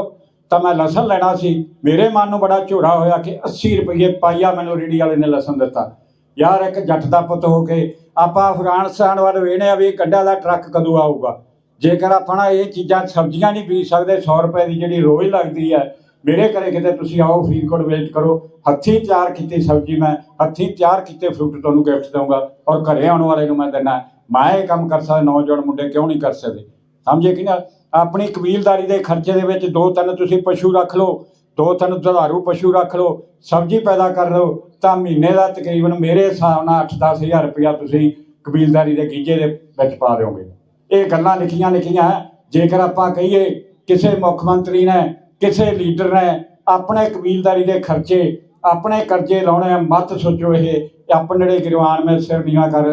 ਤਾਂ ਮੈਂ ਲਸਣ ਲੈਣਾ ਸੀ। ਮੇਰੇ ਮਨ ਨੂੰ ਬੜਾ ਝੋਰਾ ਹੋਇਆ ਕਿ 80 ਰੁਪਏ ਪਾਈਆ ਮੈਨੂੰ ਰੇੜੀ ਵਾਲੇ ਨੇ ਲਸਣ ਦਿੱਤਾ। ਯਾਰ ਇੱਕ ਜੱਟ ਦਾ ਪੁੱਤ ਹੋ ਕੇ ਆਪਾਂ ਅਫਗਾਨਿਸਤਾਨ ਵੱਲ ਵੇਖਦੇ ਆ ਵੀ ਇਹ ਦਾ ਟਰੱਕ ਕਦੋਂ ਆਊਗਾ? ਜੇਕਰ ਆਪਾਂ ਨਾ ਇਹ ਚੀਜ਼ਾਂ ਸਬਜ਼ੀਆਂ ਨਹੀਂ ਬੀਜ ਸਕਦੇ 100 ਰੁਪਏ ਦੀ ਜਿਹੜੀ ਰੋਜ਼ ਲੱਗਦੀ ਹੈ, ਮੇਰੇ ਘਰੇ ਕਿਤੇ ਤੁਸੀਂ ਆਓ, ਫਰੀਦਕੋਟ ਵਿਜ਼ਿਟ ਕਰੋ। ਹੱਥੀਂ ਤਿਆਰ ਕੀਤੀ ਸਬਜ਼ੀ ਮੈਂ, ਹੱਥੀਂ ਤਿਆਰ ਕੀਤੇ ਫਰੂਟ ਤੁਹਾਨੂੰ ਗਿਫਟ ਦਊਂਗਾ ਔਰ ਘਰੇ ਆਉਣ ਵਾਲੇ ਨੂੰ ਮੈਂ ਦਿੰਦਾ। ਮੈਂ ਇਹ ਕੰਮ ਕਰ ਸਕਦਾ, ਨੌਜਵਾਨ ਮੁੰਡੇ ਕਿਉਂ ਨਹੀਂ ਕਰ ਸਕਦੇ? ਸਮਝੇ ਕਿ ਨਾ? ਆਪਣੀ ਕਬੀਲਦਾਰੀ ਦੇ ਖਰਚੇ ਦੇ ਵਿੱਚ ਦੋ ਤਿੰਨ ਤੁਸੀਂ ਪਸ਼ੂ ਰੱਖ ਲਓ ਦੋ ਤਿੰਨ ਦੁਧਾਰੂ ਪਸ਼ੂ ਰੱਖ ਲਓ ਸਬਜ਼ੀ ਪੈਦਾ ਕਰ ਲਓ ਤਾਂ ਮਹੀਨੇ ਦਾ ਤਕਰੀਬਨ ਮੇਰੇ ਹਿਸਾਬ ਨਾਲ 8-10 ਹਜ਼ਾਰ ਰੁਪਇਆ ਤੁਸੀਂ ਕਬੀਲਦਾਰੀ ਦੇ ਗੀਜੇ ਦੇ ਵਿੱਚ ਪਾ ਦਿਓਗੇ। ਇਹ ਗੱਲਾਂ ਲਿਖੀਆਂ ਲਿਖੀਆਂ ਜੇਕਰ ਆਪਾਂ ਕਹੀਏ ਕਿਸੇ ਮੁੱਖ ਮੰਤਰੀ ਨੇ ਕਿਸੇ ਲੀਡਰ ਨੇ ਆਪਣੇ ਕਬੀਲਦਾਰੀ ਦੇ ਖਰਚੇ ਆਪਣੇ ਕਰਜ਼ੇ ਲਾਉਣੇ ਆ, ਮਤ ਸੋਚੋ ਇਹ ਆਪਣੇ ਜਿਹੜੇ ਗਿਰਵਾਨ ਮੇ ਸਿਰ ਨੀਵਾ ਕਰ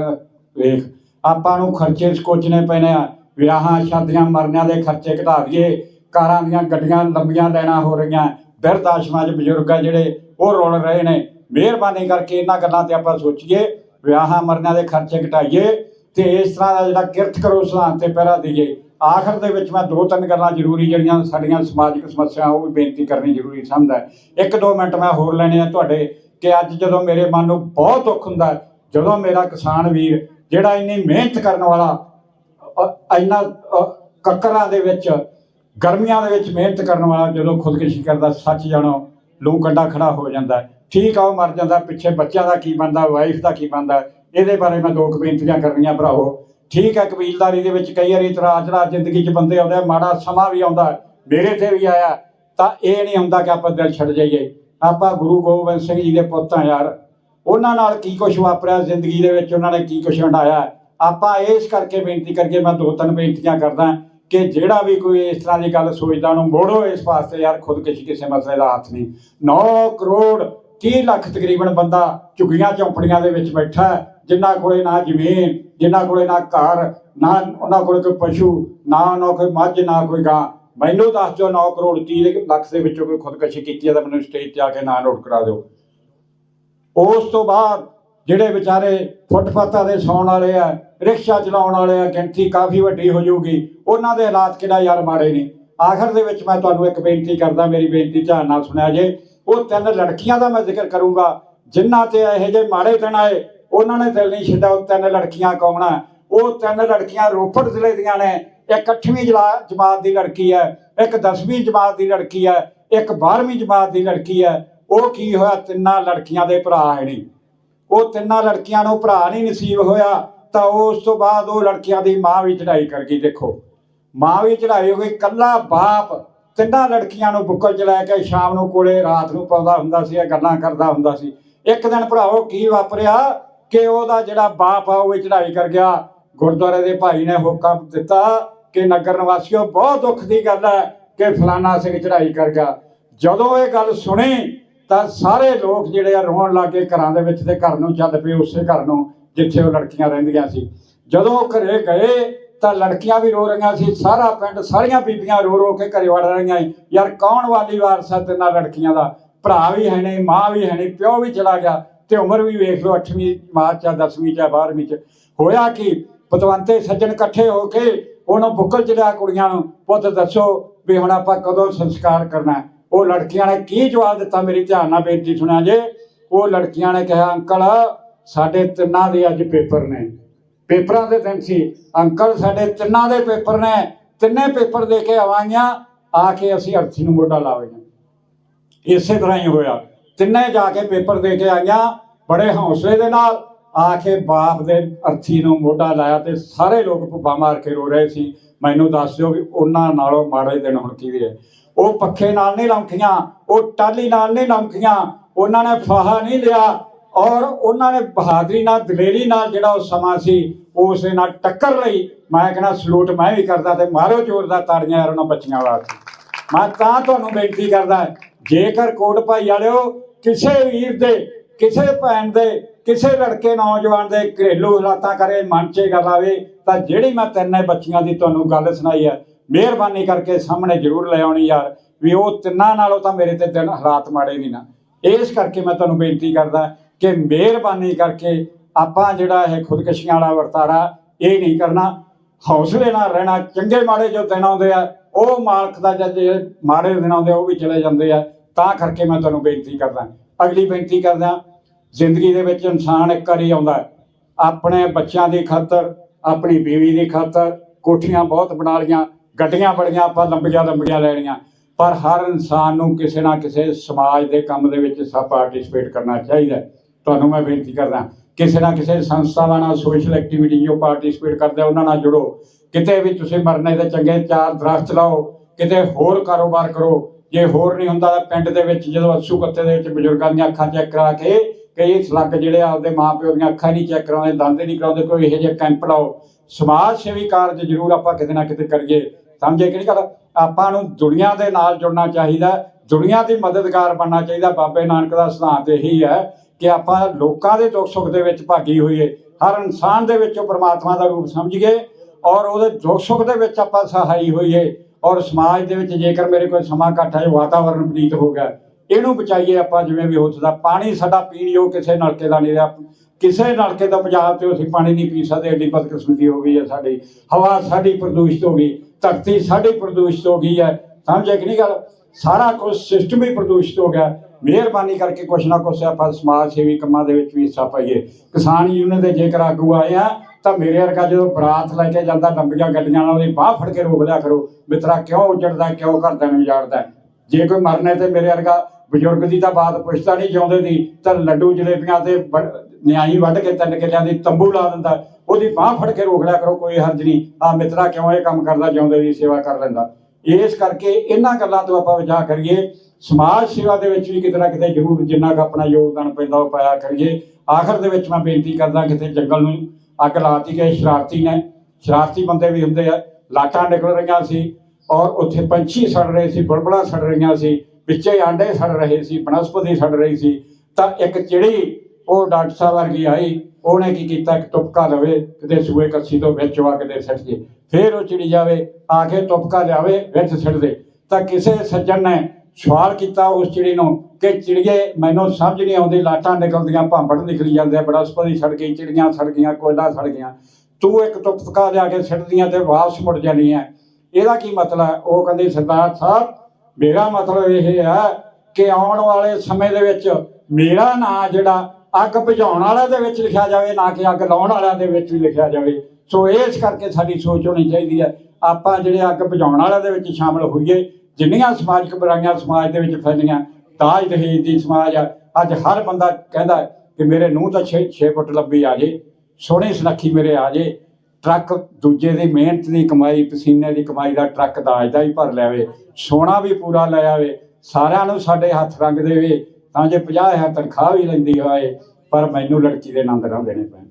ਵੇਖ ਆਪਾਂ ਨੂੰ ਖਰਚੇ ਸਕੋਚਣੇ ਪੈਣੇ ਆ ਵਿਆਹਾਂ, ਸ਼ਾਦੀਆਂ, ਮਰਨਿਆਂ ਦੇ ਖਰਚੇ ਘਟਾ ਦਈਏ, ਕਾਰਾਂ ਦੀਆਂ ਗੱਡੀਆਂ ਲੰਬੀਆਂ ਲੈਣਾ ਹੋ ਰਹੀਆਂ, ਬਿਰਧ ਆਸ਼ਰਮਾਂ 'ਚ ਬਜ਼ੁਰਗ ਆ ਜਿਹੜੇ, ਉਹ ਰੁਲ ਰਹੇ ਨੇ। ਮਿਹਰਬਾਨੀ ਕਰਕੇ ਇਹਨਾਂ ਗੱਲਾਂ ਤੇ ਆਪਾਂ ਸੋਚੀਏ, ਵਿਆਹਾਂ, ਮਰਨਿਆਂ ਦੇ ਖਰਚੇ ਘਟਾਈਏ ਤੇ ਇਸ ਤਰ੍ਹਾਂ ਦਾ ਜਿਹੜਾ ਕਿਰਤ ਕਰੋ, ਸਿਧਾਂਤ ਤੇ ਪਹਿਰਾ ਦਈਏ। ਆਖਰ ਦੇ ਵਿੱਚ ਮੈਂ ਦੋ ਤਿੰਨ ਗੱਲਾਂ ਜ਼ਰੂਰੀ ਜਿਹੜੀਆਂ ਸਾਡੀਆਂ ਸਮਾਜਿਕ ਸਮੱਸਿਆ, ਉਹ ਵੀ ਬੇਨਤੀ ਕਰਨੀ ਜ਼ਰੂਰੀ ਸਮਝਦਾ ਇੱਕ ਦੋ ਮਿੰਟ ਮੈਂ ਹੋਰ ਲੈਣੇ ਆ ਤੁਹਾਡੇ ਕਿ ਅੱਜ ਜਦੋਂ ਮੇਰੇ ਮਨ ਨੂੰ ਬਹੁਤ ਦੁੱਖ ਹੁੰਦਾ, ਜਦੋਂ ਮੇਰਾ ਕਿਸਾਨ ਵੀਰ, ਜਿਹੜਾ ਇੰਨੀ ਮਿਹਨਤ ਕਰਨ ਵਾਲਾ ਇੰਨਾ ਕੱਕਰਾਂ ਦੇ ਵਿੱਚ ਗਰਮੀਆਂ ਦੇ ਵਿੱਚ ਮਿਹਨਤ ਕਰਨ ਵਾਲਾ ਜਦੋਂ ਖੁਦਕੁਸ਼ੀ ਕਰਦਾ ਸੱਚ ਜਾਣੋ ਲੂ ਕੰਡਾ ਖੜਾ ਹੋ ਜਾਂਦਾ। ਠੀਕ ਆ ਉਹ ਮਰ ਜਾਂਦਾ ਪਿੱਛੇ ਬੱਚਿਆਂ ਦਾ ਕੀ ਬਣਦਾ ਵਾਈਫ ਦਾ ਕੀ ਬਣਦਾ ਇਹਦੇ ਬਾਰੇ ਮੈਂ ਦੋ ਕੁ ਬੇਨਤੀਆਂ ਕਰਨੀਆਂ ਭਰਾਵੋ। ਠੀਕ ਹੈ ਕਬੀਲਦਾਰੀ ਦੇ ਵਿੱਚ ਕਈ ਵਾਰੀ ਇਤਰਾਜ਼ ਜਿਹੜਾ ਜ਼ਿੰਦਗੀ 'ਚ ਬੰਦੇ ਆਉਂਦੇ ਆ, ਮਾੜਾ ਸਮਾਂ ਵੀ ਆਉਂਦਾ ਮੇਰੇ ਤੇ ਵੀ ਆਇਆ ਤਾਂ ਇਹ ਨਹੀਂ ਹੁੰਦਾ ਕਿ ਆਪਾਂ ਦਿਲ ਛੱਡ ਜਾਈਏ। ਆਪਾਂ ਗੁਰੂ ਗੋਬਿੰਦ ਸਿੰਘ ਜੀ ਦੇ ਪੁੱਤ ਆ ਯਾਰ ਉਹਨਾਂ ਨਾਲ ਕੀ ਕੁਝ ਵਾਪਰਿਆ ਜ਼ਿੰਦਗੀ ਦੇ ਵਿੱਚ ਉਹਨਾਂ ਨੇ ਕੀ ਕੁਝ ਹੰਡਾਇਆ ਆਪਾਂ ਇਸ ਕਰਕੇ ਬੇਨਤੀ ਕਰਕੇ ਮੈਂ ਦੋ ਤਿੰਨ ਬੇਨਤੀਆਂ ਕਰਦਾ ਕਿ ਜਿਹੜਾ ਵੀ ਕੋਈ ਇਸ ਤਰ੍ਹਾਂ ਦੀ ਗੱਲ ਸੋਚਦਾ ਉਹਨੂੰ ਮੋੜੋ, ਇਸ ਵਾਸਤੇ ਯਾਰ ਖੁਦਕੁਸ਼ੀ ਕਿਸੇ ਮਸਲੇ ਦਾ ਹੱਥ ਨਹੀਂ। 9 ਕਰੋੜ 30 ਲੱਖ ਤਕਰੀਬਨ ਬੰਦਾ ਝੁੱਗੀਆਂ ਝੌਂਪੜੀਆਂ ਦੇ ਵਿੱਚ ਬੈਠਾ ਹੈ, ਜਿਨ੍ਹਾਂ ਕੋਲੇ ਨਾ ਜ਼ਮੀਨ, ਜਿਨ੍ਹਾਂ ਕੋਲੇ ਨਾ ਘਰ, ਨਾ ਉਹਨਾਂ ਕੋਲੇ ਕੋਈ ਪਸ਼ੂ, ਨਾ ਉਹਨਾਂ ਕੋਈ ਮੱਝ, ਨਾ ਕੋਈ ਗਾਂ। ਮੈਨੂੰ ਦੱਸ ਦਿਓ 9 ਕਰੋੜ 30 ਲੱਖ ਦੇ ਵਿੱਚੋਂ ਕੋਈ ਖੁਦਕਸ਼ੀ ਕੀਤੀ ਹੈ ਤਾਂ ਮੈਨੂੰ ਸਟੇਜ ਤੇ ਆ ਕੇ ਨਾਂ ਨੋਟ ਕਰਾ ਦਿਓ। ਉਸ ਤੋਂ ਬਾਅਦ ਜਿਹੜੇ ਵਿਚਾਰੇ ਫੁੱਟਪਾਥਾਂ ਦੇ ਸੌਣ ਵਾਲੇ ਆ, ਰਿਕਸ਼ਾ ਚਲਾਉਣ ਵਾਲੇ ਆ, ਗਿਣਤੀ ਕਾਫੀ ਵੱਡੀ ਹੋ ਜਾਊਗੀ, ਉਹਨਾਂ ਦੇ ਹਾਲਾਤ ਕਿਹੜਾ ਯਾਰ ਮਾੜੇ ਨੇ? ਆਖਰ ਦੇ ਵਿੱਚ ਮੈਂ ਤੁਹਾਨੂੰ ਇੱਕ ਬੇਨਤੀ ਕਰਦਾ, ਮੇਰੀ ਬੇਨਤੀ ਧਿਆਨ ਨਾਲ ਸੁਣਿਆ ਜੇ, ਉਹ ਤਿੰਨ ਲੜਕੀਆਂ ਦਾ ਮੈਂ ਜ਼ਿਕਰ ਕਰੂੰਗਾ, ਜਿਨ੍ਹਾਂ ਤੇ ਇਹੋ ਜਿਹੇ ਮਾੜੇ ਦਿਨ ਆਏ, ਉਹਨਾਂ ਨੇ ਦਿਲ ਨਹੀਂ ਛੱਡਿਆ ਉਹ ਤਿੰਨ ਲੜਕੀਆਂ ਕੌਣ ਆ? ਉਹ ਤਿੰਨ ਲੜਕੀਆਂ ਰੋਪੜ ਜ਼ਿਲ੍ਹੇ ਦੀਆਂ ਨੇ, ਇੱਕ 8ਵੀਂ ਜਮਾਤ ਦੀ ਲੜਕੀ ਹੈ, ਇੱਕ 10ਵੀਂ ਜਮਾਤ ਦੀ ਲੜਕੀ ਹੈ, ਇੱਕ 12ਵੀਂ ਜਮਾਤ ਦੀ ਲੜਕੀ ਹੈ, ਉਹ ਕੀ ਹੋਇਆ ਤਿੰਨਾਂ ਲੜਕੀਆਂ ਦੇ ਭਰਾ ਹੈ ਨਹੀਂ ਉਹ ਤਿੰਨਾਂ ਲੜਕੀਆਂ ਨੂੰ ਭਰਾ ਨਹੀਂ ਨਸੀਬ ਹੋਇਆ, ਤਾਂ ਉਸ ਤੋਂ ਬਾਅਦ ਉਹ ਲੜਕੀਆਂ ਦੀ ਮਾਂ ਵੀ ਚੜਾਈ ਕਰ ਗਈ, ਦੇਖੋ। ਮਾਂ ਵੀ ਚੜਾਈ ਹੋ ਗਈ ਕੱਲਾ ਬਾਪ ਤਿੰਨਾਂ ਲੜਕੀਆਂ ਨੂੰ ਬੁੱਕਲ ਚ ਲੈ ਕੇ ਸ਼ਾਮ ਨੂੰ ਕੋਲੇ ਰਾਤ ਨੂੰ ਪਾਉਂਦਾ ਹੁੰਦਾ ਸੀ ਗੱਲਾਂ ਕਰਦਾ ਹੁੰਦਾ ਸੀ। ਇੱਕ ਦਿਨ ਭਰਾਵੋ, ਕੀ ਵਾਪਰਿਆ ਕਿ ਉਹਦਾ ਜਿਹੜਾ ਬਾਪ ਆ, ਉਹ ਵੀ ਚੜਾਈ ਕਰ ਗਿਆ। ਗੁਰਦੁਆਰੇ ਦੇ ਭਾਈ ਨੇ ਹੁਕਮ ਦਿੱਤਾ ਕਿ ਨਗਰ ਨਿਵਾਸੀਓ, ਬਹੁਤ ਦੁੱਖ ਦੀ ਗੱਲ ਹੈ ਕਿ ਫਲਾਣਾ ਸਿੰਘ ਚੜਾਈ ਕਰ ਗਿਆ। ਜਦੋਂ ਇਹ ਗੱਲ ਸੁਣੀ ਤਾਂ ਸਾਰੇ ਲੋਕ ਜਿਹੜੇ ਆ ਰੋਣ ਲੱਗੇ ਘਰਾਂ ਦੇ ਵਿੱਚ ਤੇ ਘਰ ਨੂੰ ਚੱਲ ਪਏ ਉਸੇ ਘਰ ਨੂੰ ਜਿੱਥੇ ਉਹ ਲੜਕੀਆਂ ਰਹਿੰਦੀਆਂ ਸੀ। ਜਦੋਂ ਉਹ ਘਰੇ ਗਏ ਤਾਂ ਲੜਕੀਆਂ ਵੀ ਰੋ ਰਹੀਆਂ ਸੀ, ਸਾਰਾ ਪਿੰਡ, ਸਾਰੀਆਂ ਬੀਬੀਆਂ ਰੋ ਰੋ ਕੇ ਘਰੇ ਵੜ ਰਹੀਆਂ ਸੀ। ਯਾਰ ਕੌਣ ਵਾਲੀ ਵਾਰਸ ਹੈ ਤਿੰਨਾਂ ਲੜਕੀਆਂ ਦਾ? ਭਰਾ ਵੀ ਹੈ ਨਹੀਂ, ਮਾਂ ਵੀ ਹੈ ਨਹੀਂ, ਪਿਓ ਵੀ ਚਲਾ ਗਿਆ। ਤੇ ਉਮਰ ਵੀ ਵੇਖ ਲਓ 8ਵੀਂ ਮਾਰਚ ਆ 10ਵੀਂ ਚ 12ਵੀਂ ਚ। ਹੋਇਆ ਕਿ? ਪਤਵੰਤੇ ਸੱਜਣ ਇਕੱਠੇ ਹੋ ਕੇ ਉਹਨੂੰ ਬੁੱਕਲ ਚ ਕੁੜੀਆਂ ਨੂੰ, ਪੁੱਤ ਦੱਸੋ ਵੀ ਹੁਣ ਆਪਾਂ ਕਦੋਂ ਸੰਸਕਾਰ ਕਰਨਾ ਉਹ ਲੜਕੀਆਂ ਨੇ ਕੀ ਜਵਾਬ ਦਿੱਤਾ ਮੇਰੀ ਧਿਆਨ ਨਾਲ ਬੇਨਤੀ ਸੁਣਿਆ ਜੇ? ਉਹ ਲੜਕੀਆਂ ਨੇ ਕਿਹਾ, ਅੰਕਲ, ਸਾਡੇ ਤਿੰਨਾਂ ਦੇ ਅੱਜ ਪੇਪਰ ਨੇ। ਪੇਪਰਾਂ ਦੇ ਦਿਨ ਸੀ। ਅੰਕਲ, ਸਾਡੇ ਤਿੰਨਾਂ ਦੇ ਪੇਪਰ ਨੇ। ਤਿੰਨੇ ਪੇਪਰ ਦੇ ਕੇ ਆਵਾਂਗੀਆਂ। ਆ ਕੇ ਅਸੀਂ ਅਰਥੀ ਨੂੰ ਮੋਢਾ ਲਾਵਾਂਗੇ। ਇਸੇ ਤਰ੍ਹਾਂ ਹੀ ਹੋਇਆ। ਤਿੰਨੇ ਜਾ ਕੇ ਪੇਪਰ ਦੇ ਕੇ ਆਈਆਂ, ਬੜੇ ਹੌਸਲੇ ਦੇ ਨਾਲ। ਆ ਕੇ ਬਾਪ ਦੇ ਅਰਥੀ ਨੂੰ ਮੋਢਾ ਲਾਇਆ ਤੇ ਸਾਰੇ ਲੋਕ ਭੁੱਬਾ ਮਾਰ ਕੇ ਰੋ ਰਹੇ ਸੀ। ਮੈਨੂੰ ਦੱਸ ਦਿਓ ਵੀ ਉਹਨਾਂ ਨਾਲੋਂ ਮਾੜੇ ਦਿਨ ਹੁਣ ਕਿਹਦੇ ਹੈ। ਉਹ ਪੱਖੇ ਨਾਲ ਨਹੀਂ ਲੰਮਕੀਆਂ, ਉਹ ਟਾਲੀ ਨਾਲ ਨਹੀਂ ਲੰਮਕੀਆਂ, ਉਹਨਾਂ ਨੇ ਫਾਹਾ ਨਹੀਂ ਲਿਆ ਔਰ ਉਹਨਾਂ ਨੇ ਬਹਾਦਰੀ ਨਾਲ, ਦਲੇਰੀ ਨਾਲ ਜਿਹੜਾ ਉਹ ਸਮਾਂ ਸੀ, ਉਸ ਦੇ ਨਾਲ ਟੱਕਰ ਲਈ। ਮੈਂ ਕਹਿੰਦਾ, ਸਲੂਟ ਮੈਂ ਵੀ ਕਰਦਾ ਤੇ ਮਾਰੋ ਜ਼ੋਰਦਾਰ ਤਾੜੀਆਂ ਯਾਰ ਉਹਨਾਂ ਬੱਚੀਆਂ ਵਾਸਤੇ ਮੈਂ ਤਾਂ ਤੁਹਾਨੂੰ ਬੇਨਤੀ ਕਰਦਾ, ਜੇਕਰ ਕੋਟ ਭਾਈ ਵਾਲਿਓ, ਕਿਸੇ ਵੀਰ ਦੇ, ਕਿਸੇ ਭੈਣ ਦੇ, ਕਿਸੇ ਲੜਕੇ ਨੌਜਵਾਨ ਦੇ ਘਰੇਲੂ ਹਾਲਾਤਾਂ ਕਰੇ, ਮਨ 'ਚ ਗੱਲ ਆਵੇ, ਤਾਂ ਜਿਹੜੀ ਮੈਂ ਤਿੰਨੇ ਬੱਚੀਆਂ ਦੀ ਤੁਹਾਨੂੰ ਗੱਲ ਸੁਣਾਈ ਹੈ ਮਿਹਰਬਾਨੀ ਕਰਕੇ ਸਾਹਮਣੇ ਜ਼ਰੂਰ ਲੈ ਆਉਣੀ ਯਾਰ ਵੀ ਉਹ ਤਿੰਨਾਂ ਨਾਲੋਂ ਤਾਂ ਮੇਰੇ ਤੇ ਦਿਨ ਹਾਲਾਤ ਮਾੜੇ ਨਹੀਂ ਨਾ। ਇਸ ਕਰਕੇ ਮੈਂ ਤੁਹਾਨੂੰ ਬੇਨਤੀ ਕਰਦਾ ਕਿ ਮਿਹਰਬਾਨੀ ਕਰਕੇ ਆਪਾਂ ਜਿਹੜਾ ਇਹ ਖੁਦਕਸ਼ੀਆਂ ਵਾਲਾ ਵਰਤਾਰਾ ਇਹ ਨਹੀਂ ਕਰਨਾ। ਹੌਸਲੇ ਨਾਲ ਰਹਿਣਾ ਚੰਗੇ ਮਾੜੇ ਜੋ ਦਿਨ ਆਉਂਦੇ ਆ ਉਹ ਮਾਲਕ ਦਾ ਜਦ ਜੇ ਮਾੜੇ ਦਿਨ ਆਉਂਦੇ ਆ, ਉਹ ਵੀ ਚਲੇ ਜਾਂਦੇ ਆ। ਤਾਂ ਕਰਕੇ ਮੈਂ ਤੁਹਾਨੂੰ ਬੇਨਤੀ ਕਰਦਾ। ਅਗਲੀ ਬੇਨਤੀ ਕਰਦਾ ਜ਼ਿੰਦਗੀ ਦੇ ਵਿੱਚ ਇਨਸਾਨ ਇੱਕ ਵਾਰੀ ਆਉਂਦਾ ਆਪਣੇ ਬੱਚਿਆਂ ਦੀ ਖਾਤਰ ਆਪਣੀ ਬੀਵੀ ਦੀ ਖਾਤਰ ਕੋਠੀਆਂ ਬਹੁਤ ਬਣਾ ਲਈਆਂ। ਗੱਡੀਆਂ ਬੜੀਆਂ, ਆਪਾਂ ਲੰਬੀਆਂ ਲੰਬੀਆਂ ਲੈਣੀਆਂ। ਪਰ ਹਰ ਇਨਸਾਨ ਨੂੰ ਕਿਸੇ ਨਾ ਕਿਸੇ ਸਮਾਜ ਦੇ ਕੰਮ ਦੇ ਵਿੱਚ ਸਭ ਪਾਰਟਿਸਿਪੇਟ ਕਰਨਾ ਚਾਹੀਦਾ ਤੁਹਾਨੂੰ ਮੈਂ ਬੇਨਤੀ ਕਰਦਾ ਕਿਸੇ ਨਾ ਕਿਸੇ ਸੰਸਥਾਵਾਂ ਨਾਲ ਸੋਸ਼ਲ ਐਕਟੀਵਿਟੀ ਜੋ ਪਾਰਟਿਸਿਪੇਟ ਕਰਦੇ ਉਹਨਾਂ ਨਾਲ ਜੁੜੋ। ਕਿਤੇ ਵੀ ਤੁਸੀਂ ਮਰਨੇ ਦੇ ਚੰਗੇ ਚਾਰ ਦਰਖਤ ਲਾਓ, ਕਿਤੇ ਹੋਰ ਕਾਰੋਬਾਰ ਕਰੋ। ਜੇ ਹੋਰ ਨਹੀਂ ਹੁੰਦਾ ਤਾਂ ਪਿੰਡ ਦੇ ਵਿੱਚ ਜਦੋਂ ਅਸੂ ਕੱਤੇ ਦੇ ਵਿੱਚ ਬਜ਼ੁਰਗਾਂ ਦੀਆਂ ਅੱਖਾਂ ਚੈੱਕ ਕਰਾ ਕੇ ਕਈ ਸਲੱਗ ਜਿਹੜੇ ਆ ਆਪਦੇ ਮਾਪਿਓ ਦੀਆਂ ਅੱਖਾਂ ਨਹੀਂ ਚੈੱਕ ਕਰਾਉਂਦੇ, ਦੰਦ ਨਹੀਂ ਕਰਾਉਂਦੇ, ਕੋਈ ਇਹੋ ਜਿਹੇ ਕੈਂਪ ਲਾਓ। ਸਮਾਜ ਸੇਵੀ ਕਾਰਜ ਜ਼ਰੂਰ ਆਪਾਂ ਕਿਤੇ ਨਾ ਕਿਤੇ ਕਰੀਏ। ਸਮਝੇ ਕਿ ਨਹੀਂ ਗੱਲ? ਆਪਾਂ ਨੂੰ ਦੁਨੀਆ ਦੇ ਨਾਲ ਜੁੜਨਾ ਚਾਹੀਦਾ ਦੁਨੀਆ ਦੀ ਮਦਦਗਾਰ ਬਣਨਾ ਚਾਹੀਦਾ ਬਾਬੇ ਨਾਨਕ ਦਾ ਸਿਧਾਂਤ ਇਹੀ ਹੈ ਕਿ ਆਪਾਂ ਲੋਕਾਂ ਦੇ ਦੁੱਖ ਸੁੱਖ ਦੇ ਵਿੱਚ ਭਾਗੀ ਹੋਈਏ, ਹਰ ਇਨਸਾਨ ਦੇ ਵਿੱਚ ਉਹ ਪ੍ਰਮਾਤਮਾ ਦਾ ਰੂਪ ਸਮਝੀਏ ਔਰ ਉਹਦੇ ਦੁੱਖ ਸੁੱਖ ਦੇ ਵਿੱਚ ਆਪਾਂ ਸਹਾਈ ਹੋਈਏ ਔਰ ਸਮਾਜ ਦੇ ਵਿੱਚ ਜੇਕਰ ਮੇਰੇ ਕੋਲ ਸਮਾਂ ਘੱਟ ਹੈ ਵਾਤਾਵਰਣ ਪਲੀਤ ਹੋ ਗਿਆ, ਇਹਨੂੰ ਬਚਾਈਏ ਆਪਾਂ ਜਿਵੇਂ ਵੀ ਹੋ ਸਕਦਾ। ਪਾਣੀ ਸਾਡਾ ਪੀਣ ਯੋਗ ਕਿਸੇ ਨਲਕੇ ਦਾ ਨਹੀਂ ਰਿਹਾ। ਕਿਸੇ ਨਲਕੇ ਦਾ ਪੰਜਾਬ ਤੇ ਅਸੀਂ ਪਾਣੀ ਨਹੀਂ ਪੀ ਸਕਦੇ, ਐਡੀ ਬਦਕਿਸਮਤੀ ਹੋ ਗਈ ਹੈ ਸਾਡੀ। ਹਵਾ ਸਾਡੀ ਪ੍ਰਦੂਸ਼ਿਤ ਹੋ ਗਈ। ਧਰਤੀ ਸਾਡੀ ਪ੍ਰਦੂਸ਼ਿਤ ਹੋ ਗਈ ਹੈ। ਸਮਝੇ ਕਿ ਨਹੀਂ ਗੱਲ? ਸਾਰਾ ਕੁਝ ਸਿਸਟਮ ਹੀ ਪ੍ਰਦੂਸ਼ਿਤ ਹੋ ਗਿਆ। ਮਿਹਰਬਾਨੀ ਕਰਕੇ ਕੁਛ ਨਾ ਕੁਛ ਆਪਾਂ ਸਮਾਜ ਸੇਵੀ ਕੰਮਾਂ ਦੇ ਵਿੱਚ ਵੀ ਹਿੱਸਾ ਪਾਈਏ। ਕਿਸਾਨ ਯੂਨੀਅਨ ਦੇ ਜੇਕਰ ਆਗੂ ਆਏ ਆ, ਤਾਂ ਮੇਰੇ ਵਰਗਾ ਜਦੋਂ ਬਰਾਤ ਲੈ ਕੇ ਜਾਂਦਾ, ਲੰਬੀਆਂ ਗੱਡੀਆਂ ਨਾਲ ਉਹਦੀ ਬਾਹ ਫੜ ਕੇ ਰੋਕ ਲਿਆ ਕਰੋ। ਮਿੱਤਰਾ ਕਿਉਂ ਉੱਜੜਦਾ, ਕਿਉਂ ਘਰਦਿਆਂ ਨੂੰ ਉਜਾੜਦਾ? ਜੇ ਕੋਈ ਮਰਨਾ ਤੇ ਮੇਰੇ ਵਰਗਾ ਬਜ਼ੁਰਗ ਦੀ ਤਾਂ ਬਾਤ ਪੁੱਛਦਾ ਨਹੀਂ, ਜਿਉਂਦੇ ਦੀ ਤਾਂ ਲੱਡੂ ਜਲੇਬੀਆਂ ਤੇ ਵ- ਨਿਆਈ ਵੱਢ ਕੇ ਤਿੰਨ ਕਿੱਲਿਆਂ ਦੀ ਤੰਬੂ ਲਾ ਦਿੰਦਾ, ਉਹਦੀ ਬਾਹ ਫੜ ਕੇ ਰੋਕ ਲਿਆ ਕਰੋ, ਕੋਈ ਹਰਜ ਨਹੀਂ। ਆ ਮਿੱਤਰਾ ਕਿਉਂ ਇਹ ਕੰਮ ਕਰਦਾ, ਜਿਉਂਦੇ ਦੀ ਸੇਵਾ ਕਰ ਲੈਂਦਾ? ਇਸ ਕਰਕੇ ਇਹਨਾਂ ਗੱਲਾਂ ਤੋਂ ਆਪਾਂ ਵਿਚਾਰ ਕਰੀਏ। ਸਮਾਜ ਸੇਵਾ ਦੇ ਵਿੱਚ ਵੀ ਕਿਤੇ ਨਾ ਕਿਤੇ ਜ਼ਰੂਰ ਜਿੰਨਾ ਕੁ ਆਪਣਾ ਯੋਗਦਾਨ ਪੈਂਦਾ, ਉਹ ਪਾਇਆ ਕਰੀਏ। ਆਖਰ ਦੇ ਵਿੱਚ ਮੈਂ ਬੇਨਤੀ ਕਰਦਾ, ਕਿਤੇ ਜੰਗਲ ਨੂੰ ਅੱਗ ਲਾਤੀ ਗਏ ਸ਼ਰਾਰਤੀ ਨੇ। ਸ਼ਰਾਰਤੀ ਬੰਦੇ ਵੀ ਹੁੰਦੇ ਆ। ਲਾਟਾਂ ਨਿਕਲ ਰਹੀਆਂ ਸੀ ਔਰ ਉੱਥੇ ਪੰਛੀ ਸੜ ਰਹੇ ਸੀ, ਬੁਲਬੁਲਾਂ ਸੜ ਰਹੀਆਂ ਸੀ। ਵਿੱਚੇ ਆਂਡੇ ਸੜ ਰਹੇ ਸੀ, ਬਨਸਪਤੀ ਸੜ ਰਹੀ ਸੀ, ਤਾਂ ਇੱਕ ਚਿੜੀ ਉਹ ਡਾਕਟਰ ਸਾਹਿਬ ਵਰਗੀ ਆਈ, ਉਹਨੇ ਕੀ ਕੀਤਾ? ਇੱਕ ਤੁਪਕਾ ਲਵੇ, ਕਿਤੇ ਸੂਏ ਕੱਸੀ ਤੋਂ ਵਿੱਚ ਵਾ ਕਿਤੇ ਸੱਟ ਜੇ ਫਿਰ ਉਹ ਚਿੜੀ ਜਾਵੇ, ਆ ਕੇ ਤੁਪਕਾ ਲਿਆਵੇ, ਵਿੱਚ ਸਿੱਟ ਦੇ। ਤਾਂ ਕਿਸੇ ਸੱਜਣ ਨੇ ਸਵਾਲ ਕੀਤਾ ਉਸ ਚਿੜੀ ਨੂੰ ਕਿ, ਚਿੜੀਏ, ਮੈਨੂੰ ਸਮਝ ਨਹੀਂ ਆਉਂਦੀ, ਲਾਟਾਂ ਨਿਕਲਦੀਆਂ, ਭਾਂਬੜ ਨਿਕਲੀ ਜਾਂਦੇ ਬਨਸਪਤੀ ਸੜ ਗਈ, ਚਿੜੀਆਂ ਸੜ ਗਈਆਂ, ਕੋਇਲਾ ਸੜ ਗਈਆਂ। ਤੂੰ ਇੱਕ ਤੁਪਕਾ ਲਿਆ ਕੇ ਸਿੱਟਦੀਆਂ ਤੇ ਵਾਪਸ ਮੁੜ ਜਾਣੀ ਹੈ ਇਹਦਾ ਕੀ ਮਤਲਬ ਹੈ? ਉਹ ਕਹਿੰਦੇ, ਸਰਦਾਰ ਸਾਹਿਬ ਮੇਰਾ ਮਤਲਬ ਇਹ ਹੈ ਕਿ ਆਉਣ ਵਾਲੇ ਸਮੇਂ ਦੇ ਵਿੱਚ ਮੇਰਾ ਨਾਂ ਜਿਹੜਾ ਅੱਗ ਭਜਾਉਣ ਵਾਲਿਆਂ ਦੇ ਵਿੱਚ ਲਿਖਿਆ ਜਾਵੇ, ਨਾ ਕਿ ਅੱਗ ਲਾਉਣ ਵਾਲਿਆਂ ਦੇ ਵਿੱਚ ਵੀ ਲਿਖਿਆ ਜਾਵੇ। ਸੋ ਇਸ ਕਰਕੇ ਸਾਡੀ ਸੋਚ ਹੋਣੀ ਚਾਹੀਦੀ ਹੈ, ਆਪਾਂ ਜਿਹੜੇ ਅੱਗ ਭਜਾਉਣ ਵਾਲਿਆਂ ਦੇ ਵਿੱਚ ਸ਼ਾਮਲ ਹੋਈਏ, ਜਿੰਨੀਆਂ ਸਮਾਜਿਕ ਬੁਰਾਈਆਂ ਸਮਾਜ ਦੇ ਵਿੱਚ ਫੈਲੀਆਂ ਦਾਜ ਦਹੇਜ ਦੀ ਸਮਾਜ ਆ। ਅੱਜ ਹਰ ਬੰਦਾ ਕਹਿੰਦਾ ਕਿ ਮੇਰੇ ਨੂੰਹ ਤਾਂ 6 6 ਫੁੱਟ ਲੰਬੀ ਆ ਜੇ, ਸੋਹਣੀ ਸੁਨੱਖੀ ਮੇਰੇ ਆ ਜੇ। ਟਰੱਕ ਦੂਜੇ ਦੀ ਮਿਹਨਤ ਦੀ ਕਮਾਈ, ਪਸੀਨੇ ਦੀ ਕਮਾਈ ਦਾ ਟਰੱਕ ਦਾਜ ਦਾ ਹੀ ਭਰ ਲਿਆਵੇ ਸੋਨਾ ਵੀ ਪੂਰਾ ਲੈ ਆਵੇ ਸਾਰਿਆਂ ਨੂੰ ਸਾਡੇ ਹੱਥ ਰੰਗ ਦੇਵੇ ਤਾਂ ਜੇ 50000 ਤਨਖਾਹ ਵੀ ਲੈਂਦੀ ਹੋਏ, ਪਰ ਮੈਨੂੰ ਲੜਕੀ ਦੇ ਨੰਦ ਨਾ ਦੇਣੇ ਪੈਣ।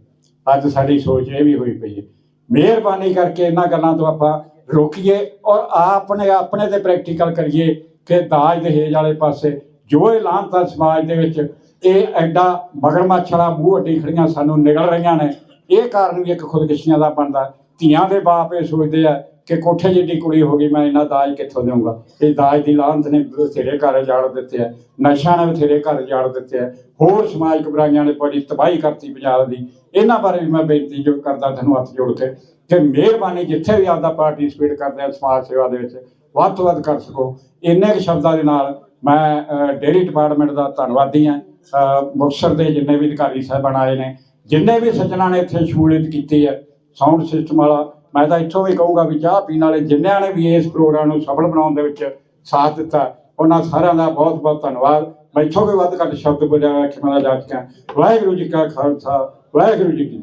ਅੱਜ ਸਾਡੀ ਸੋਚ ਇਹ ਵੀ ਹੋਈ ਪਈ ਹੈ ਮਿਹਰਬਾਨੀ ਕਰਕੇ ਇਹਨਾਂ ਗੱਲਾਂ ਤੋਂ ਆਪਾਂ ਰੋਕੀਏ ਔਰ ਆਪਣੇ ਆਪਣੇ ਤੇ ਪ੍ਰੈਕਟੀਕਲ ਕਰੀਏ ਕਿ ਦਾਜ ਦਹੇਜ ਵਾਲੇ ਪਾਸੇ ਜੋ ਇਹ ਲਾਂਤਾ ਸਮਾਜ ਦੇ ਵਿੱਚ ਇਹ ਐਡਾ ਮਗਰਮੱਛ ਵਾਲਾ ਮੂੰਹ ਅੱਡੀ ਖੜੀਆਂ ਸਾਨੂੰ ਨਿਕਲ ਰਹੀਆਂ ਨੇ ਇਹ ਕਾਰਨ ਵੀ ਇੱਕ ਖੁਦਕਸ਼ੀਆਂ ਦਾ ਬਣਦਾ। ਧੀਆਂ ਦੇ ਬਾਪ ਇਹ ਸੋਚਦੇ ਆ ਕਿ ਕੋਠੇ ਜਿੱਡੀ ਕੁੜੀ ਹੋ ਗਈ, ਮੈਂ ਇਹਨਾਂ ਦਾਜ ਕਿੱਥੋਂ ਦੇਵਾਂਗਾ? ਇਹ ਦਾਜ ਦੀ ਲਾਂਤ ਨੇ ਬਥੇਰੇ ਘਰ ਜਾੜ ਦਿੱਤੇ ਆ। ਨਸ਼ਿਆਂ ਨੇ ਬਥੇਰੇ ਘਰ ਜਾੜ ਦਿੱਤੇ ਆ। ਹੋਰ ਸਮਾਜਿਕ ਬੁਰਾਈਆਂ ਨੇ ਬੜੀ ਤਬਾਹੀ ਕਰਤੀ ਪੰਜਾਬ ਦੀ। ਇਹਨਾਂ ਬਾਰੇ ਵੀ ਮੈਂ ਬੇਨਤੀ ਜੋ ਕਰਦਾ, ਤੁਹਾਨੂੰ ਹੱਥ ਜੋੜ ਕੇ। ਕਿ ਮਿਹਰਬਾਨੀ ਜਿੱਥੇ ਵੀ ਆਪਦਾ ਪਾਰਟਿਸਿਪੇਟ ਕਰਦੇ ਆ ਸਮਾਜ ਸੇਵਾ ਦੇ ਵਿੱਚ, ਵੱਧ ਤੋਂ ਵੱਧ ਕਰ ਸਕੋ। ਇੰਨੇ ਕੁ ਸ਼ਬਦਾਂ ਦੇ ਨਾਲ ਮੈਂ ਡੇਰੀ ਡਿਪਾਰਟਮੈਂਟ ਦਾ ਧੰਨਵਾਦੀ ਹਾਂ ਅਹ, ਮੁਕਤਸਰ ਦੇ ਜਿੰਨੇ ਵੀ ਅਧਿਕਾਰੀ ਸਾਹਿਬਾਨ ਆਏ ਨੇ ਜਿੰਨੇ ਵੀ ਸੱਜਣਾ ਨੇ ਇੱਥੇ ਸ਼ਮੂਲੀਅਤ ਕੀਤੀ ਹੈ ਸਾਊਂਡ ਸਿਸਟਮ ਵਾਲਾ, ਮੈਂ ਤਾਂ ਇੱਥੋਂ ਵੀ ਕਹੂੰਗਾ ਵੀ ਚਾਹ ਪੀਣ ਵਾਲੇ ਜਿੰਨਿਆਂ ਨੇ ਵੀ ਇਸ ਪ੍ਰੋਗਰਾਮ ਨੂੰ ਸਫਲ ਬਣਾਉਣ ਦੇ ਵਿੱਚ ਸਾਥ ਦਿੱਤਾ, ਉਹਨਾਂ ਸਾਰਿਆਂ ਦਾ ਬਹੁਤ ਬਹੁਤ ਧੰਨਵਾਦ। ਮੈਂ ਇੱਥੋਂ ਵੀ ਵੱਧ ਘੱਟ ਸ਼ਬਦ ਬੋਲਿਆ ਕਿ ਮੈਂ ਜਾ ਚੁੱਕਿਆ ਵਾਹਿਗੁਰੂ ਜੀ ਕਾ ਖਾਲਸਾ, ਵਾਹਿਗੁਰੂ ਜੀ ਕੀ